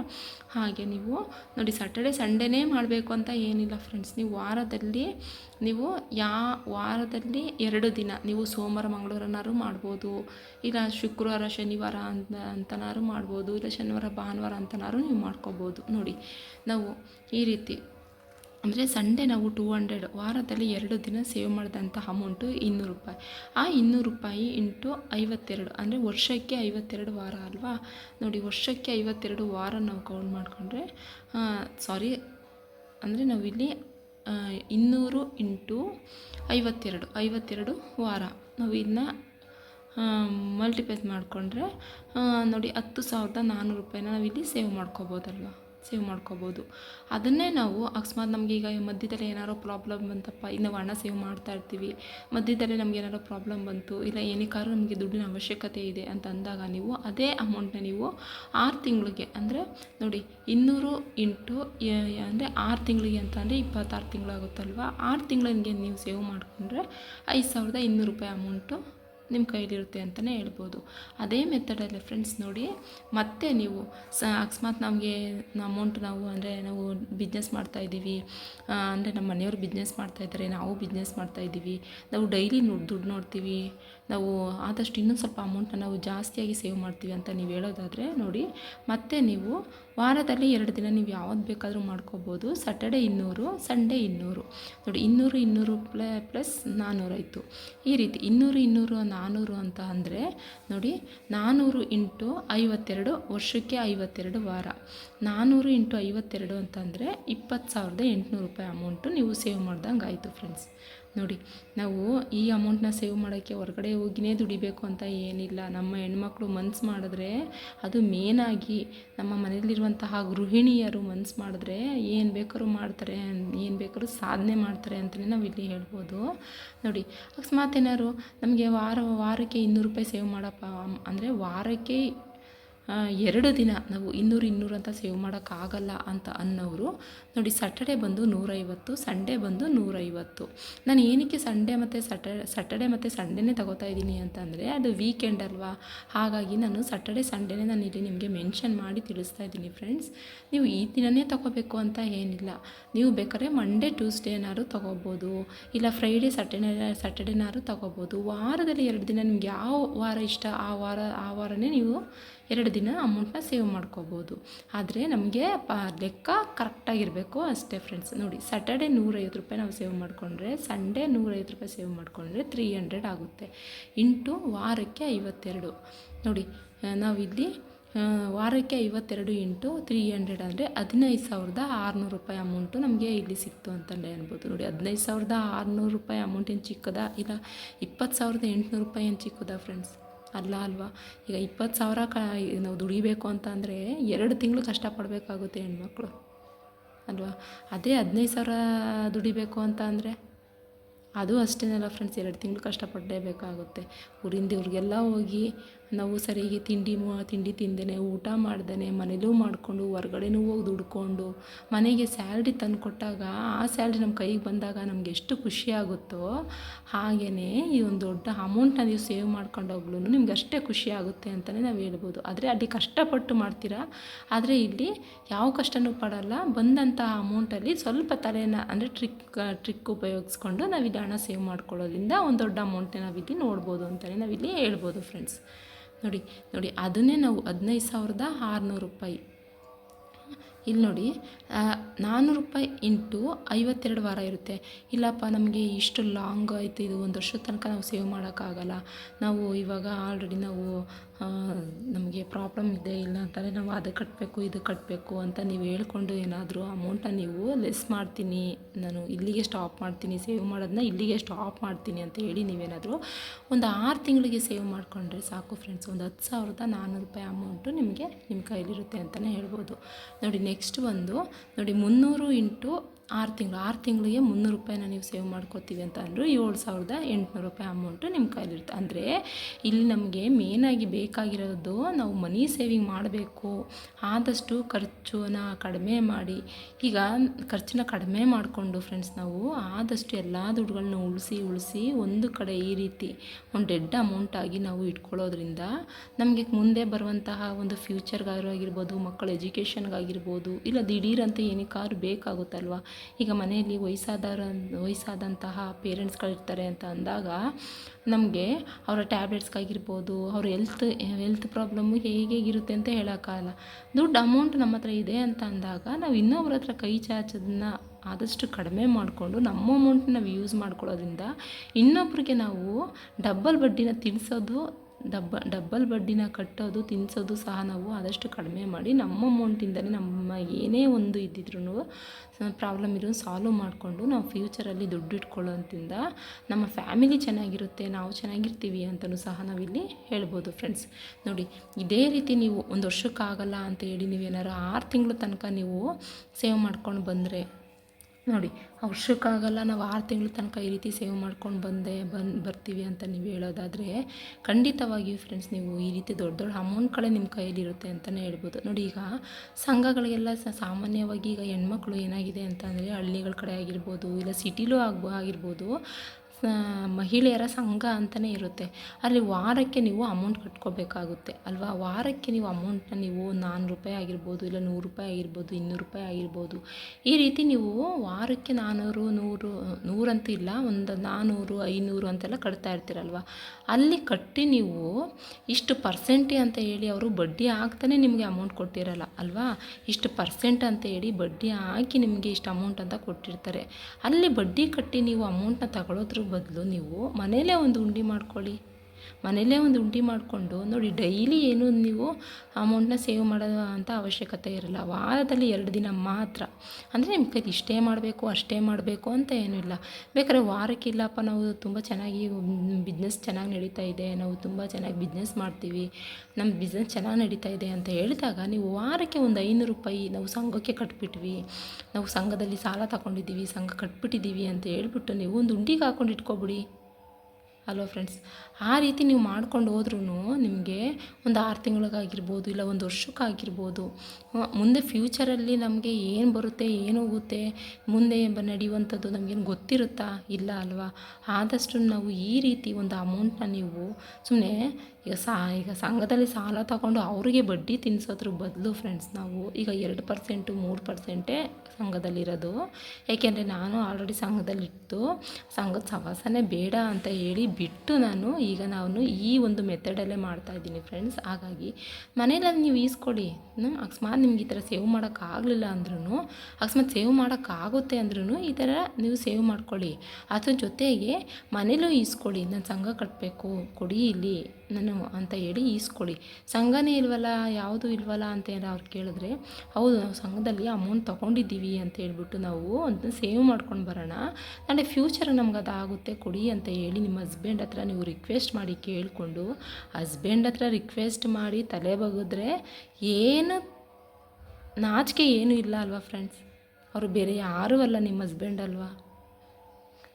ಹಾಗೆ ನೀವು ನೋಡಿ ಸಾಟರ್ಡೆ ಸಂಡೇನೇ ಮಾಡಬೇಕು ಅಂತ ಏನಿಲ್ಲ ಫ್ರೆಂಡ್ಸ್ ನೀವು ವಾರದಲ್ಲಿ, ನೀವು ಯಾ, ವಾರದಲ್ಲಿ ಎರಡು ದಿನ ನೀವು ಸೋಮವಾರ ಮಂಗಳವಾರನಾರು ಮಾಡ್ಬೋದು. ಇಲ್ಲ ಶುಕ್ರವಾರ, ಶನಿವಾರ ಅಂತ, ಅಂತನಾದ್ರು ಮಾಡ್ಬೋದು. ಇಲ್ಲ ಶನಿವಾರ, ಭಾನುವಾರ ಅಂತನಾದ್ರು ನೀವು ಮಾಡ್ಕೋಬೋದು. ನೋಡಿ, ನಾವು ಈ ರೀತಿ ಅಂದರೆ ಸಂಡೇ ನಾವು ಟೂ ಹಂಡ್ರೆಡ್ ವಾರದಲ್ಲಿ ಎರಡು ದಿನ ಸೇವ್ ಮಾಡಿದಂಥ ಅಮೌಂಟು ಇನ್ನೂರು ರೂಪಾಯಿ. ಆ ಇನ್ನೂರು ರೂಪಾಯಿ ಇಂಟು ಐವತ್ತೆರಡು, ಅಂದರೆ ವರ್ಷಕ್ಕೆ ಐವತ್ತೆರಡು ವಾರ ಅಲ್ವಾ? ನೋಡಿ, ವರ್ಷಕ್ಕೆ ಐವತ್ತೆರಡು ವಾರ ನಾವು ಕೌಂಟ್ ಮಾಡಿಕೊಂಡ್ರೆ ಸಾರಿ ಅಂದರೆ ನಾವಿಲ್ಲಿ ಇನ್ನೂರು ಇಂಟು ಐವತ್ತೆರಡು ಐವತ್ತೆರಡು ವಾರ. ನಾವು ಇದನ್ನ ಮಲ್ಟಿಪ್ಲೈಸ್ ಮಾಡಿಕೊಂಡ್ರೆ ನೋಡಿ ಹತ್ತು ಸಾವಿರದ ನಾನ್ನೂರು ರೂಪಾಯಿನ ನಾವಿಲ್ಲಿ ಸೇವ್ ಮಾಡ್ಕೋಬೋದಲ್ವ? ಸೇವ್ ಮಾಡ್ಕೋಬೋದು. ಅದನ್ನೇ ನಾವು ಅಕಸ್ಮಾತ್ ನಮಗೆ ಈಗ ಮಧ್ಯದಲ್ಲಿ ಏನಾರೋ ಪ್ರಾಬ್ಲಮ್ ಬಂತಪ್ಪ ಈಗ ನಾವು ಹಣ ಸೇವ್ ಮಾಡ್ತಾ ಇರ್ತೀವಿ, ಮಧ್ಯದಲ್ಲಿ ನಮ್ಗೆ ಏನಾರೋ ಪ್ರಾಬ್ಲಮ್ ಬಂತು, ಇಲ್ಲ ಏನಕ್ಕಾದ್ರೂ ನಮಗೆ ದುಡ್ಡಿನ ಅವಶ್ಯಕತೆ ಇದೆ ಅಂತ ಅಂದಾಗ ನೀವು ಅದೇ ಅಮೌಂಟ್ನ ನೀವು ಆರು ತಿಂಗಳಿಗೆ ಅಂದರೆ ನೋಡಿ ಇನ್ನೂರು ಇಂಟು ಅಂದರೆ ಆರು ತಿಂಗಳಿಗೆ ಅಂತ ಅಂದರೆ ಇಪ್ಪತ್ತಾರು ತಿಂಗಳಾಗುತ್ತಲ್ವ? ಆರು ತಿಂಗಳಿಗೆ ನೀವು ಸೇವ್ ಮಾಡಿಕೊಂಡ್ರೆ ಐದು ಸಾವಿರದ ಇನ್ನೂರು ರೂಪಾಯಿ ಅಮೌಂಟು ನಿಮ್ಮ ಕೈಲಿರುತ್ತೆ ಅಂತಲೇ ಹೇಳ್ಬೋದು. ಅದೇ ಮೆಥಡಲ್ಲಿ ಫ್ರೆಂಡ್ಸ್ ನೋಡಿ ಮತ್ತೆ ನೀವು ಸ, ಅಕಸ್ಮಾತ್ ನಮಗೆ ಅಮೌಂಟ್ ನಾವು ಅಂದರೆ ನಾವು ಬಿಸ್ನೆಸ್ ಮಾಡ್ತಾಯಿದ್ದೀವಿ ಅಂದರೆ ನಮ್ಮ ಮನೆಯವರು ಬಿಸ್ನೆಸ್ ಮಾಡ್ತಾಯಿದ್ದಾರೆ ನಾವು ಬಿಸ್ನೆಸ್ ಮಾಡ್ತಾಯಿದ್ದೀವಿ ನಾವು ಡೈಲಿ ದುಡ್ಡು ನೋಡ್ತೀವಿ. ನಾವು ಆದಷ್ಟು ಇನ್ನೊಂದು ಸ್ವಲ್ಪ ಅಮೌಂಟನ್ನ ನಾವು ಜಾಸ್ತಿಯಾಗಿ ಸೇವ್ ಮಾಡ್ತೀವಿ ಅಂತ ನೀವು ಹೇಳೋದಾದರೆ ನೋಡಿ. ಮತ್ತೆ ನೀವು ವಾರದಲ್ಲಿ ಎರಡು ದಿನ ನೀವು ಯಾವ್ದು ಬೇಕಾದರೂ ಮಾಡ್ಕೋಬೋದು. ಸ್ಯಾಟರ್ಡೆ ಇನ್ನೂರು ಸಂಡೇ ಇನ್ನೂರು. ನೋಡಿ, ಇನ್ನೂರು ಇನ್ನೂರು ಪ್ಲೇ ಪ್ಲಸ್ ನಾನ್ನೂರಾಯಿತು ಈ ರೀತಿ ಇನ್ನೂರು ಇನ್ನೂರು ನಾನ್ನೂರು ಅಂತ ಅಂದರೆ ನೋಡಿ ನಾನ್ನೂರು ಇಂಟು ಐವತ್ತೆರಡು, ವರ್ಷಕ್ಕೆ ಐವತ್ತೆರಡು ವಾರ. ನಾನ್ನೂರು ಇಂಟು ಐವತ್ತೆರಡು ಅಂತಂದರೆ ಇಪ್ಪತ್ತು ಸಾವಿರದ ಎಂಟುನೂರು ರೂಪಾಯಿ ಅಮೌಂಟು ನೀವು ಸೇವ್ ಮಾಡ್ದಂಗೆ ಆಯಿತು ಫ್ರೆಂಡ್ಸ್ ನೋಡಿ, ನಾವು ಈ ಅಮೌಂಟ್ನ ಸೇವ್ ಮಾಡೋಕ್ಕೆ ಹೊರಗಡೆ ಹೋಗಿನೇ ದುಡಿಬೇಕು ಅಂತ ಏನಿಲ್ಲ. ನಮ್ಮ ಹೆಣ್ಮಕ್ಳು ಮನ್ಸು ಮಾಡಿದ್ರೆ ಅದು ಮೇನಾಗಿ ನಮ್ಮ ಮನೆಯಲ್ಲಿರುವಂತಹ ಗೃಹಿಣಿಯರು ಮನ್ಸು ಮಾಡಿದ್ರೆ ಏನು ಬೇಕಾದ್ರೂ ಮಾಡ್ತಾರೆ, ಏನು ಬೇಕಾದ್ರೂ ಸಾಧನೆ ಮಾಡ್ತಾರೆ ಅಂತಲೇ ನಾವು ಇಲ್ಲಿ ಹೇಳ್ಬೋದು. ನೋಡಿ, ಅಕಸ್ಮಾತ್ ಏನಾದ್ರು ನಮಗೆ ವಾರ, ವಾರಕ್ಕೆ ಇನ್ನೂರು ರೂಪಾಯಿ ಸೇವ್ ಮಾಡಪ್ಪ, ಅಂದರೆ ವಾರಕ್ಕೆ ಎರಡು ದಿನ ನಾವು ಇನ್ನೂರು ಇನ್ನೂರು ಅಂತ ಸೇವ್ ಮಾಡೋಕ್ಕಾಗಲ್ಲ ಅಂತ ಅನ್ನೋರು ನೋಡಿ ಸಟರ್ಡೆ ಬಂದು ನೂರೈವತ್ತು ಸಂಡೇ ಬಂದು ನೂರೈವತ್ತು. ನಾನು ಏನಕ್ಕೆ ಸಂಡೇ ಮತ್ತು ಸಟ ಸ್ಯಾಟರ್ಡೆ ಮತ್ತು ಸಂಡೇನೇ ತಗೋತಾ ಇದ್ದೀನಿ ಅಂತಂದರೆ ಅದು ವೀಕೆಂಡ್ ಅಲ್ವಾ? ಹಾಗಾಗಿ ನಾನು ಸಾಟರ್ಡೆ ಸಂಡೇನೇ ನಾನು ಇಲ್ಲಿ ನಿಮಗೆ ಮೆನ್ಷನ್ ಮಾಡಿ ತಿಳಿಸ್ತಾ ಇದ್ದೀನಿ ಫ್ರೆಂಡ್ಸ್ ನೀವು ಈ ದಿನವೇ ತಗೋಬೇಕು ಅಂತ ಏನಿಲ್ಲ. ನೀವು ಬೇಕಾದ್ರೆ ಮಂಡೇ ಟ್ಯೂಸ್ಡೇನಾದ್ರು ತೊಗೋಬೋದು. ಇಲ್ಲ ಫ್ರೈಡೇ ಸ್ಯಾಟರ್ಡೇ ಸ್ಯಾಟರ್ಡೇನಾದ್ರು ತೊಗೋಬೋದು. ವಾರದಲ್ಲಿ ಎರಡು ದಿನ ನಿಮ್ಗೆ ಯಾವ ವಾರ ಇಷ್ಟ? ಆ ವಾರ, ಆ ವಾರನೇ ನೀವು ಎರಡು ದಿನ ಅಮೌಂಟ್ನ ಸೇವ್ ಮಾಡ್ಕೋಬೋದು. ಆದರೆ ನಮಗೆ ಪ, ಲೆಕ್ಕ ಕರೆಕ್ಟಾಗಿರಬೇಕು ಅಷ್ಟೇ ಫ್ರೆಂಡ್ಸ್ ನೋಡಿ ಸ್ಯಾಟರ್ಡೆ ನೂರೈವತ್ತು ರೂಪಾಯಿ ನಾವು ಸೇವ್ ಮಾಡಿಕೊಂಡ್ರೆ ಸಂಡೇ ನೂರೈವತ್ತು ರೂಪಾಯಿ ಸೇವ್ ಮಾಡಿಕೊಂಡ್ರೆ ತ್ರೀ ಹಂಡ್ರೆಡ್ ಆಗುತ್ತೆ. ಇಂಟು ವಾರಕ್ಕೆ ಐವತ್ತೆರಡು. ನೋಡಿ ನಾವಿಲ್ಲಿ ವಾರಕ್ಕೆ ಐವತ್ತೆರಡು ಇಂಟು ತ್ರೀ ಹಂಡ್ರೆಡ್ ಅಂದರೆ ಹದಿನೈದು ಸಾವಿರದ ಆರುನೂರು ರೂಪಾಯಿ ಅಮೌಂಟು ನಮಗೆ ಇಲ್ಲಿ ಸಿಕ್ತು ಅಂತಲೇ ಅನ್ಬೋದು. ನೋಡಿ, ಹದಿನೈದು ಸಾವಿರದ ಆರುನೂರು ರೂಪಾಯಿ ಅಮೌಂಟ್ ಏನು ಚಿಕ್ಕದ? ಇಲ್ಲ, ಇಪ್ಪತ್ತು ಸಾವಿರದ ಎಂಟುನೂರು ರೂಪಾಯಿ ಏನು ಚಿಕ್ಕದ ಫ್ರೆಂಡ್ಸ್ ಅಲ್ಲ ಅಲ್ವಾ? ಈಗ ಇಪ್ಪತ್ತು ಸಾವಿರ ಕ ನಾವು ದುಡಿಬೇಕು ಅಂತಂದರೆ ಎರಡು ತಿಂಗಳು ಕಷ್ಟಪಡಬೇಕಾಗುತ್ತೆ ಹೆಣ್ಮಕ್ಳು. ಅಲ್ವಾ? ಅದೇ ಹದಿನೈದು ಸಾವಿರ ದುಡಿಬೇಕು ಅಂತ ಅಂದರೆ ಅದು ಅಷ್ಟೇನಲ್ಲ ಫ್ರೆಂಡ್ಸ್, ಎರಡು ತಿಂಗಳು ಕಷ್ಟಪಡಲೇಬೇಕಾಗುತ್ತೆ. ಊರಿಂದ ಇವ್ರಿಗೆಲ್ಲ ಹೋಗಿ ನಾವು ಸರಿಯಾಗಿ ತಿಂಡಿ ತಿಂಡಿ ತಿಂದೇ ಊಟ ಮಾಡ್ದೇ ಮನೇಲೂ ಮಾಡಿಕೊಂಡು ಹೊರ್ಗಡೆನೂ ಹೋಗಿ ದುಡ್ಕೊಂಡು ಮನೆಗೆ ಸ್ಯಾಲ್ರಿ ತಂದು ಕೊಟ್ಟಾಗ ಆ ಸ್ಯಾಲ್ರಿ ನಮ್ಮ ಕೈಗೆ ಬಂದಾಗ ನಮ್ಗೆ ಎಷ್ಟು ಖುಷಿ ಆಗುತ್ತೋ ಹಾಗೆಯೇ ಈ ಒಂದು ದೊಡ್ಡ ಅಮೌಂಟನ್ನ ನೀವು ಸೇವ್ ಮಾಡ್ಕೊಂಡೋಗ್ಲೂ ನಿಮ್ಗೆ ಅಷ್ಟೇ ಖುಷಿ ಆಗುತ್ತೆ ಅಂತಲೇ ನಾವು ಹೇಳ್ಬೋದು. ಆದರೆ ಅಲ್ಲಿ ಕಷ್ಟಪಟ್ಟು ಮಾಡ್ತೀರಾ? ಆದರೆ ಇಲ್ಲಿ ಯಾವ ಕಷ್ಟನೂ ಪಡೋಲ್ಲ. ಬಂದಂತಹ ಅಮೌಂಟಲ್ಲಿ ಸ್ವಲ್ಪ ತಲೆನ, ಅಂದರೆ ಟ್ರಿಕ್ ಟ್ರಿಕ್ ಉಪಯೋಗಿಸ್ಕೊಂಡು ನಾವಿಲ್ಲಿ ಹಣ ಸೇವ್ ಮಾಡ್ಕೊಳ್ಳೋದ್ರಿಂದ ಒಂದು ದೊಡ್ಡ ಅಮೌಂಟ್ನ ಇಲ್ಲಿ ನೋಡ್ಬೋದು ಅಂತಲೇ ನಾವಿಲ್ಲಿ ಹೇಳ್ಬೋದು ಫ್ರೆಂಡ್ಸ್ ನೋಡಿ ನೋಡಿ, ಅದನ್ನೇ ನಾವು ಹದಿನೈದು ಸಾವಿರದ ಆರುನೂರು ರೂಪಾಯಿ. ಇಲ್ಲಿ ನೋಡಿ ನಾನ್ನೂರು ರೂಪಾಯಿ ಇಂಟು ಐವತ್ತೆರಡು ವಾರ ಇರುತ್ತೆ. ಇಲ್ಲಪ್ಪ, ನಮಗೆ ಇಷ್ಟು ಲಾಂಗ್ ಆಯಿತು, ಇದು ಒಂದು ವರ್ಷದ ತನಕ ನಾವು ಸೇವ್ ಮಾಡೋಕ್ಕಾಗಲ್ಲ. ನಾವು ಇವಾಗ ಆಲ್ರೆಡಿ ನಾವು ನಮಗೆ ಪ್ರಾಬ್ಲಮ್ ಇದೆ ಇಲ್ಲ ಅಂತಾರೆ, ನಾವು ಅದು ಕಟ್ಟಬೇಕು ಇದು ಕಟ್ಟಬೇಕು ಅಂತ ನೀವು ಹೇಳ್ಕೊಂಡು ಏನಾದರೂ ಅಮೌಂಟನ್ನ ನೀವು ಲೆಸ್ ಮಾಡ್ತೀನಿ, ನಾನು ಇಲ್ಲಿಗೆ ಸ್ಟಾಪ್ ಮಾಡ್ತೀನಿ ಸೇವ್ ಮಾಡೋದನ್ನ ಇಲ್ಲಿಗೆ ಸ್ಟಾಪ್ ಮಾಡ್ತೀನಿ ಅಂತ ಹೇಳಿ ನೀವೇನಾದರೂ ಒಂದು ಆರು ತಿಂಗಳಿಗೆ ಸೇವ್ ಮಾಡಿಕೊಂಡ್ರೆ ಸಾಕು ಫ್ರೆಂಡ್ಸ್ ಒಂದು ಹತ್ತು ಸಾವಿರದ ನಾನ್ನೂರು ರೂಪಾಯಿ ಅಮೌಂಟು ನಿಮಗೆ ನಿಮ್ಮ ಕೈಲಿರುತ್ತೆ ಅಂತಲೇ ಹೇಳ್ಬೋದು. ನೋಡಿ ನೆಕ್ಸ್ಟ್ ಬಂದು, ನೋಡಿ ಮುನ್ನೂರು ಇಂಟು ಆರು ತಿಂಗಳು, ಆರು ತಿಂಗಳಿಗೆ ಮುನ್ನೂರು ರೂಪಾಯಿನ ನೀವು ಸೇವ್ ಮಾಡ್ಕೋತೀವಿ ಅಂತ ಅಂದರು ಏಳು ಸಾವಿರದ ಎಂಟುನೂರು ರೂಪಾಯಿ ಅಮೌಂಟು ನಿಮ್ಮ ಕೈಲಿರುತ್ತೆ. ಅಂದರೆ ಇಲ್ಲಿ ನಮಗೆ ಮೇನಾಗಿ ಬೇಕಾಗಿರೋದು ನಾವು ಮನಿ ಸೇವಿಂಗ್ ಮಾಡಬೇಕು. ಆದಷ್ಟು ಖರ್ಚನ್ನು ಕಡಿಮೆ ಮಾಡಿ. ಈಗ ಖರ್ಚನ್ನ ಕಡಿಮೆ ಮಾಡಿಕೊಂಡು ಫ್ರೆಂಡ್ಸ್ ನಾವು ಆದಷ್ಟು ಎಲ್ಲ ದುಡ್ಡುಗಳನ್ನ ಉಳಿಸಿ ಉಳಿಸಿ ಒಂದು ಕಡೆ ಈ ರೀತಿ ಒಂದು ಡೆಡ್ ಅಮೌಂಟ್ ಆಗಿ ನಾವು ಇಟ್ಕೊಳ್ಳೋದ್ರಿಂದ ನಮಗೆ ಮುಂದೆ ಬರುವಂತಹ ಒಂದು ಫ್ಯೂಚರ್ಗಾಗಿರ್ಬೋದು ಮಕ್ಕಳ ಎಜುಕೇಷನ್ಗಾಗಿರ್ಬೋದು ಇಲ್ಲ ದಿಢೀರಂತ ಏನಕ್ಕಾದ್ರೂ ಬೇಕಾಗುತ್ತಲ್ವ ಈಗ ಮನೆಯಲ್ಲಿ ವಯಸ್ಸಾದವರ ವಯಸ್ಸಾದಂತಹ ಪೇರೆಂಟ್ಸ್ಗಳಿರ್ತಾರೆ ಅಂತ ಅಂದಾಗ ನಮಗೆ ಅವರ ಟ್ಯಾಬ್ಲೆಟ್ಸ್ಗಾಗಿರ್ಬೋದು ಅವ್ರ ಹೆಲ್ತ್ ಹೆಲ್ತ್ ಪ್ರಾಬ್ಲಮ್ಮು ಹೇಗೆ ಇರುತ್ತೆ ಅಂತ ಹೇಳೋಕ್ಕಾಗಲ್ಲ. ದುಡ್ಡು ಅಮೌಂಟ್ ನಮ್ಮ ಹತ್ರ ಇದೆ ಅಂತ ಅಂದಾಗ ನಾವು ಇನ್ನೊಬ್ರ ಹತ್ರ ಕೈ ಚಾಚೋದನ್ನ ಆದಷ್ಟು ಕಡಿಮೆ ಮಾಡಿಕೊಂಡು ನಮ್ಮ ಅಮೌಂಟ್ನ ನಾವು ಯೂಸ್ ಮಾಡ್ಕೊಳ್ಳೋದ್ರಿಂದ ಇನ್ನೊಬ್ರಿಗೆ ನಾವು ಡಬ್ಬಲ್ ಬಡ್ಡಿನ ತಿನ್ನಿಸೋದು ಡಬ್ಬ, ಡಬ್ಬಲ್ ಬಡ್ಡಿನ ಕಟ್ಟೋದು ತಿನ್ನಿಸೋದು ಸಹ ನಾವು ಆದಷ್ಟು ಕಡಿಮೆ ಮಾಡಿ ನಮ್ಮ ಅಮೌಂಟಿಂದಲೇ ನಮ್ಮ ಏನೇ ಒಂದು ಇದ್ದಿದ್ರೂ ಪ್ರಾಬ್ಲಮ್ ಇರೋದು ಸಾಲ್ವ್ ಮಾಡಿಕೊಂಡು ನಾವು ಫ್ಯೂಚರಲ್ಲಿ ದುಡ್ಡು ಇಟ್ಕೊಳ್ಳೋದ್ರಿಂದ ನಮ್ಮ ಫ್ಯಾಮಿಲಿ ಚೆನ್ನಾಗಿರುತ್ತೆ, ನಾವು ಚೆನ್ನಾಗಿರ್ತೀವಿ ಅಂತಲೂ ಸಹ ನಾವಿಲ್ಲಿ ಹೇಳ್ಬೋದು ಫ್ರೆಂಡ್ಸ್ ನೋಡಿ, ಇದೇ ರೀತಿ ನೀವು ಒಂದು ವರ್ಷಕ್ಕಾಗಲ್ಲ ಅಂತ ಹೇಳಿ ನೀವೇನಾರು ಆರು ತಿಂಗಳ ತನಕ ನೀವು ಸೇವ್ ಮಾಡ್ಕೊಂಡು ಬಂದರೆ ನೋಡಿ, ವರ್ಷಕ್ಕಾಗಲ್ಲ ನಾವು ಆರು ತಿಂಗಳ ತನಕ ಈ ರೀತಿ ಸೇವ್ ಮಾಡ್ಕೊಂಡು ಬಂದೆ, ಬಂದು ಬರ್ತೀವಿ ಅಂತ ನೀವು ಹೇಳೋದಾದರೆ, ಖಂಡಿತವಾಗಿಯೂ ಫ್ರೆಂಡ್ಸ್ ನೀವು ಈ ರೀತಿ ದೊಡ್ಡ ದೊಡ್ಡ ಅಮೌಂಟ್ಗಳೇ ನಿಮ್ಮ ಕೈಯಲ್ಲಿರುತ್ತೆ ಅಂತಲೇ ಹೇಳ್ಬೋದು. ನೋಡಿ, ಈಗ ಸಂಘಗಳಿಗೆಲ್ಲ ಸಾಮಾನ್ಯವಾಗಿ ಈಗ ಹೆಣ್ಮಕ್ಳು ಏನಾಗಿದೆ ಅಂತಂದರೆ ಹಳ್ಳಿಗಳ ಕಡೆ ಆಗಿರ್ಬೋದು, ಇಲ್ಲ ಸಿಟಿಲೂ ಆಗ್ಬೋ, ಆಗಿರ್ಬೋದು ಮಹಿಳೆಯರ ಸಂಘ ಅಂತಲೇ ಇರುತ್ತೆ. ಅಲ್ಲಿ ವಾರಕ್ಕೆ ನೀವು ಅಮೌಂಟ್ ಕಟ್ಕೋಬೇಕಾಗುತ್ತೆ, ಅಲ್ವಾ? ವಾರಕ್ಕೆ ನೀವು ಅಮೌಂಟನ್ನ ನೀವು ನಾನ್ನೂರು ರೂಪಾಯಿ ಆಗಿರ್ಬೋದು, ಇಲ್ಲ ನೂರು ರೂಪಾಯಿ ಆಗಿರ್ಬೋದು, ಇನ್ನೂರು ರೂಪಾಯಿ ಆಗಿರ್ಬೋದು, ಈ ರೀತಿ ನೀವು ವಾರಕ್ಕೆ ನಾನ್ನೂರು ನೂರು, ನೂರಂತೂ ಇಲ್ಲ, ಒಂದು ನಾನ್ನೂರು ಐನೂರು ಅಂತೆಲ್ಲ ಕಟ್ತಾ ಇರ್ತೀರಲ್ವ? ಅಲ್ಲಿ ಕಟ್ಟಿ ನೀವು ಇಷ್ಟು ಪರ್ಸೆಂಟ್ ಅಂತ ಹೇಳಿ ಅವರು ಬಡ್ಡಿ ಹಾಕ್ತಾನೆ ನಿಮಗೆ ಅಮೌಂಟ್ ಕೊಟ್ಟಿರಲ್ಲ, ಅಲ್ವಾ? ಇಷ್ಟು ಪರ್ಸೆಂಟ್ ಅಂತ ಹೇಳಿ ಬಡ್ಡಿ ಹಾಕಿ ನಿಮಗೆ ಇಷ್ಟು ಅಮೌಂಟ್ ಅಂತ ಕೊಟ್ಟಿರ್ತಾರೆ. ಅಲ್ಲಿ ಬಡ್ಡಿ ಕಟ್ಟಿ ನೀವು ಅಮೌಂಟ್ನ ತಗೊಳ್ಳೋದ್ರ ಬದಲು ನೀವು ಮನೇಲೇ ಒಂದು ಉಂಡೆ ಮಾಡ್ಕೊಳ್ಳಿ. ಮನೇಲೇ ಒಂದು ಉಂಡಿ ಮಾಡಿಕೊಂಡು, ನೋಡಿ ಡೈಲಿ ಏನು ನೀವು ಅಮೌಂಟ್ನ ಸೇವ್ ಮಾಡೋ ಅಂತ ಅವಶ್ಯಕತೆ ಇರಲ್ಲ. ವಾರದಲ್ಲಿ ಎರಡು ದಿನ ಮಾತ್ರ. ಅಂದರೆ ನಿಮ್ಮ ಕೈಲಿ ಇಷ್ಟೇ ಮಾಡಬೇಕು, ಅಷ್ಟೇ ಮಾಡಬೇಕು ಅಂತ ಏನೂ ಇಲ್ಲ. ಬೇಕಾದ್ರೆ ವಾರಕ್ಕಿಲ್ಲಪ್ಪ ನಾವು ತುಂಬ ಚೆನ್ನಾಗಿ ಬಿಸ್ನೆಸ್ ಚೆನ್ನಾಗಿ ನಡೀತಾ ಇದೆ, ನಾವು ತುಂಬ ಚೆನ್ನಾಗಿ ಬಿಸ್ನೆಸ್ ಮಾಡ್ತೀವಿ ನಮ್ಮ ಬಿಸ್ನೆಸ್ ಚೆನ್ನಾಗಿ ನಡೀತಾ ಇದೆ ಅಂತ ಹೇಳಿದಾಗ ನೀವು ವಾರಕ್ಕೆ ಒಂದು ಐನೂರು ರೂಪಾಯಿ ನಾವು ಸಂಘಕ್ಕೆ ಕಟ್ಬಿಟ್ವಿ. ನಾವು ಸಂಘದಲ್ಲಿ ಸಾಲ ತಗೊಂಡಿದ್ದೀವಿ, ಸಂಘ ಕಟ್ಬಿಟ್ಟಿದ್ದೀವಿ ಅಂತ ಹೇಳ್ಬಿಟ್ಟು ನೀವು ಒಂದು ಉಂಡಿಗೆ ಹಾಕೊಂಡು ಇಟ್ಕೊಬಿಡಿ. ಅಲ್ವಾ ಫ್ರೆಂಡ್ಸ್ ಆ ರೀತಿ ನೀವು ಮಾಡ್ಕೊಂಡು ಹೋದ್ರೂ ನಿಮಗೆ ಒಂದು ಆರು ತಿಂಗಳಿಗಾಗಿರ್ಬೋದು ಇಲ್ಲ ಒಂದು ವರ್ಷಕ್ಕಾಗಿರ್ಬೋದು ಮುಂದೆ ಫ್ಯೂಚರಲ್ಲಿ ನಮಗೆ ಏನು ಬರುತ್ತೆ, ಏನು ಹೋಗುತ್ತೆ, ಮುಂದೆ ನಡೆಯುವಂಥದ್ದು ನಮಗೇನು ಗೊತ್ತಿರುತ್ತಾ? ಇಲ್ಲ ಅಲ್ವಾ? ಆದಷ್ಟು ನಾವು ಈ ರೀತಿ ಒಂದು ಅಮೌಂಟನ್ನ ನೀವು ಸುಮ್ಮನೆ ಈಗ ಸಾ, ಈಗ ಸಂಘದಲ್ಲಿ ಸಾಲ ತಗೊಂಡು ಅವರಿಗೆ ಬಡ್ಡಿ ತಿನ್ನಿಸೋದ್ರ ಬದಲು ಫ್ರೆಂಡ್ಸ್ ನಾವು. ಈಗ ಎರಡು ಪರ್ಸೆಂಟು ಮೂರು ಪರ್ಸೆಂಟೇ ಸಂಘದಲ್ಲಿರೋದು. ಏಕೆಂದರೆ ನಾನು ಆಲ್ರೆಡಿ ಸಂಘದಲ್ಲಿತ್ತು ಸಂಘದ ಸವಾಸನೇ ಬೇಡ ಅಂತ ಹೇಳಿ ಬಿಟ್ಟು ನಾನು ಈಗ ನಾನು ಈ ಒಂದು ಮೆಥಡಲ್ಲೇ ಮಾಡ್ತಾಯಿದ್ದೀನಿ ಫ್ರೆಂಡ್ಸ್ ಹಾಗಾಗಿ ಮನೇಲಿ ನೀವು ಈಸ್ಕೊಡಿ ಅಕಸ್ಮಾತ್ ನಿಮ್ಗೆ ಈ ಥರ ಸೇವ್ ಮಾಡೋಕ್ಕಾಗಲಿಲ್ಲ ಅಂದ್ರೂ ಅಕಸ್ಮಾತ್ ಸೇವ್ ಮಾಡೋಕ್ಕಾಗುತ್ತೆ ಅಂದ್ರೂ ಈ ಥರ ನೀವು ಸೇವ್ ಮಾಡ್ಕೊಳ್ಳಿ. ಅದ್ರ ಜೊತೆಗೆ ಮನೇಲೂ ಈಸ್ಕೊಳ್ಳಿ ನಾನು ಸಂಘ ಕಟ್ಟಬೇಕು ಕೊಡಿ ಇಲ್ಲಿ. ನಾನು ಅಂತ ಹೇಳಿ ಈಸ್ಕೊಳ್ಳಿ. ಸಂಘನೇ ಇಲ್ವಲ್ಲ, ಯಾವುದು ಇಲ್ವಲ್ಲ ಅಂತ ಅವ್ರು ಕೇಳಿದ್ರೆ, ಹೌದು, ನಾವು ಸಂಘದಲ್ಲಿ ಅಮೌಂಟ್ ತೊಗೊಂಡಿದ್ದೀವಿ ಅಂತ ಹೇಳ್ಬಿಟ್ಟು ನಾವು ಅದನ್ನ ಸೇವ್ ಮಾಡ್ಕೊಂಡು ಬರೋಣ. ನಾಳೆ ಫ್ಯೂಚರ್ ನಮ್ಗೆ ಅದಾಗುತ್ತೆ, ಕೊಡಿ ಅಂತ ಹೇಳಿ ನಿಮ್ಮ ಹಸ್ಬೆಂಡ್ ಹತ್ರ ನೀವು ರಿಕ್ವೆಸ್ಟ್ ಮಾಡಿ ಕೇಳಿಕೊಂಡು ಹಸ್ಬೆಂಡ್ ಹತ್ರ ರಿಕ್ವೆಸ್ಟ್ ಮಾಡಿ ತಲೆ ಬಗಿದ್ರೆ ಏನು ನಾಚಿಕೆ ಏನೂ ಇಲ್ಲ ಅಲ್ವಾ ಫ್ರೆಂಡ್ಸ್ ಅವರು ಬೇರೆ ಯಾರೂ ಅಲ್ಲ ನಿಮ್ಮ ಹಸ್ಬೆಂಡ್ ಅಲ್ವಾ?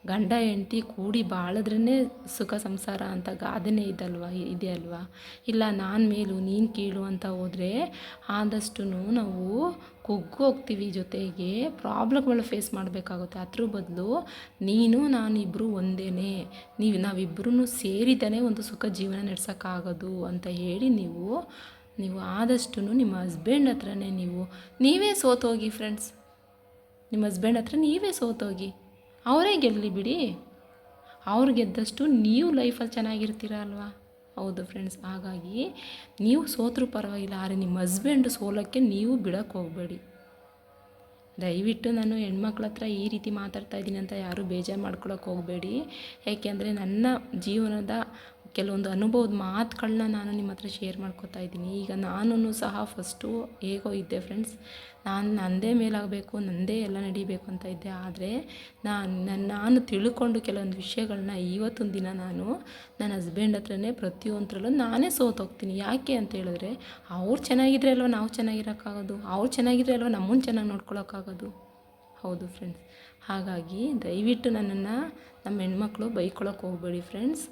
ಗಂಡ ಹೆಂಡತಿ ಕೂಡಿ ಬಾಳಿದ್ರೇ ಸುಖ ಸಂಸಾರ ಅಂತ ಗಾದೆನೇ ಇದಲ್ವ? ಇದೆ ಅಲ್ವಾ? ಇಲ್ಲ, ನಾನು ಮೇಲು, ನೀನು ಕೀಳು ಅಂತ ಹೋದರೆ ಆದಷ್ಟು ನಾವು ಕುಗ್ಗು ಹೋಗ್ತೀವಿ ಜೊತೆಗೆ ಪ್ರಾಬ್ಲಮ್ಗಳು ಫೇಸ್ ಮಾಡಬೇಕಾಗುತ್ತೆ. ಅದ್ರ ಬದಲು ನೀನು ನಾನಿಬ್ಬರು ಒಂದೇ ನೀವು ನಾವಿಬ್ಬರೂ ಸೇರಿದ್ದಾನೆ ಒಂದು ಸುಖ ಜೀವನ ನಡೆಸೋಕ್ಕಾಗೋದು ಅಂತ ಹೇಳಿ ನೀವು ನೀವು ಆದಷ್ಟು ನಿಮ್ಮ ಹಸ್ಬೆಂಡ್ ಹತ್ರನೇ ನೀವು, ನೀವೇ ಸೋತೋಗಿ ಫ್ರೆಂಡ್ಸ್ ನಿಮ್ಮ ಹಸ್ಬೆಂಡ್ ಹತ್ರ ನೀವೇ ಸೋತೋಗಿ. ಅವರೇ ಗೆಲ್ಲಲಿ ಬಿಡಿ. ಅವ್ರು ಗೆದ್ದಷ್ಟು ನೀವು ಲೈಫಲ್ಲಿ ಚೆನ್ನಾಗಿರ್ತೀರ ಅಲ್ವಾ? ಹೌದು ಫ್ರೆಂಡ್ಸ್ ಹಾಗಾಗಿ ನೀವು ಸೋತ್ರೂ ಪರವಾಗಿಲ್ಲ, ಆದರೆ ನಿಮ್ಮ ಹಸ್ಬೆಂಡ್ ಸೋಲೋಕ್ಕೆ ನೀವು ಬಿಡೋಕ್ಕೆ ಹೋಗಬೇಡಿ. ದಯವಿಟ್ಟು ನಾನು ಹೆಣ್ಮಕ್ಳ ಹತ್ರ ಈ ರೀತಿ ಮಾತಾಡ್ತಾ ಇದ್ದೀನಿ ಅಂತ ಯಾರೂ ಬೇಜಾರು ಮಾಡ್ಕೊಳಕ್ಕೆ ಹೋಗಬೇಡಿ. ಯಾಕೆಂದರೆ ನನ್ನ ಜೀವನದ ಕೆಲವೊಂದು ಅನುಭವದ ಮಾತುಗಳನ್ನ ನಾನು ನಿಮ್ಮ ಹತ್ರ ಶೇರ್ ಮಾಡ್ಕೊತಾ ಇದ್ದೀನಿ. ಈಗ ನಾನು ಸಹ ಫಸ್ಟು ಹೇಗೋ ಇದ್ದೆ ಫ್ರೆಂಡ್ಸ್ ನಾನು ನನ್ನದೇ ಮೇಲಾಗಬೇಕು ನನ್ನದೇ ಎಲ್ಲ ನಡಿಬೇಕು ಅಂತ ಇದ್ದೆ. ಆದರೆ ನಾನು ನಾನು ತಿಳ್ಕೊಂಡು ಕೆಲವೊಂದು ವಿಷಯಗಳನ್ನ ಇವತ್ತೊಂದು ದಿನ ನಾನು ನನ್ನ ಹಸ್ಬೆಂಡ್ ಹತ್ರನೇ ಪ್ರತಿಯೊಂದರಲ್ಲೂ ನಾನೇ ಸೋತೋಗ್ತೀನಿ ಯಾಕೆ ಅಂತ ಹೇಳಿದ್ರೆ, ಅವ್ರು ಚೆನ್ನಾಗಿದ್ರೆ ಅಲ್ವ ನಾವು ಚೆನ್ನಾಗಿರೋಕ್ಕಾಗೋದು? ಅವ್ರು ಚೆನ್ನಾಗಿದ್ರೆ ಅಲ್ವ ನಮ್ಮನ್ನು ಚೆನ್ನಾಗಿ ನೋಡ್ಕೊಳ್ಳೋಕ್ಕಾಗೋದು ಹೌದು ಫ್ರೆಂಡ್ಸ್ ಹಾಗಾಗಿ ದಯವಿಟ್ಟು ನನ್ನನ್ನು ನಮ್ಮ ಹೆಣ್ಮಕ್ಳು ಬೈಕೊಳಕ್ಕೆ ಹೋಗಬೇಡಿ ಫ್ರೆಂಡ್ಸ್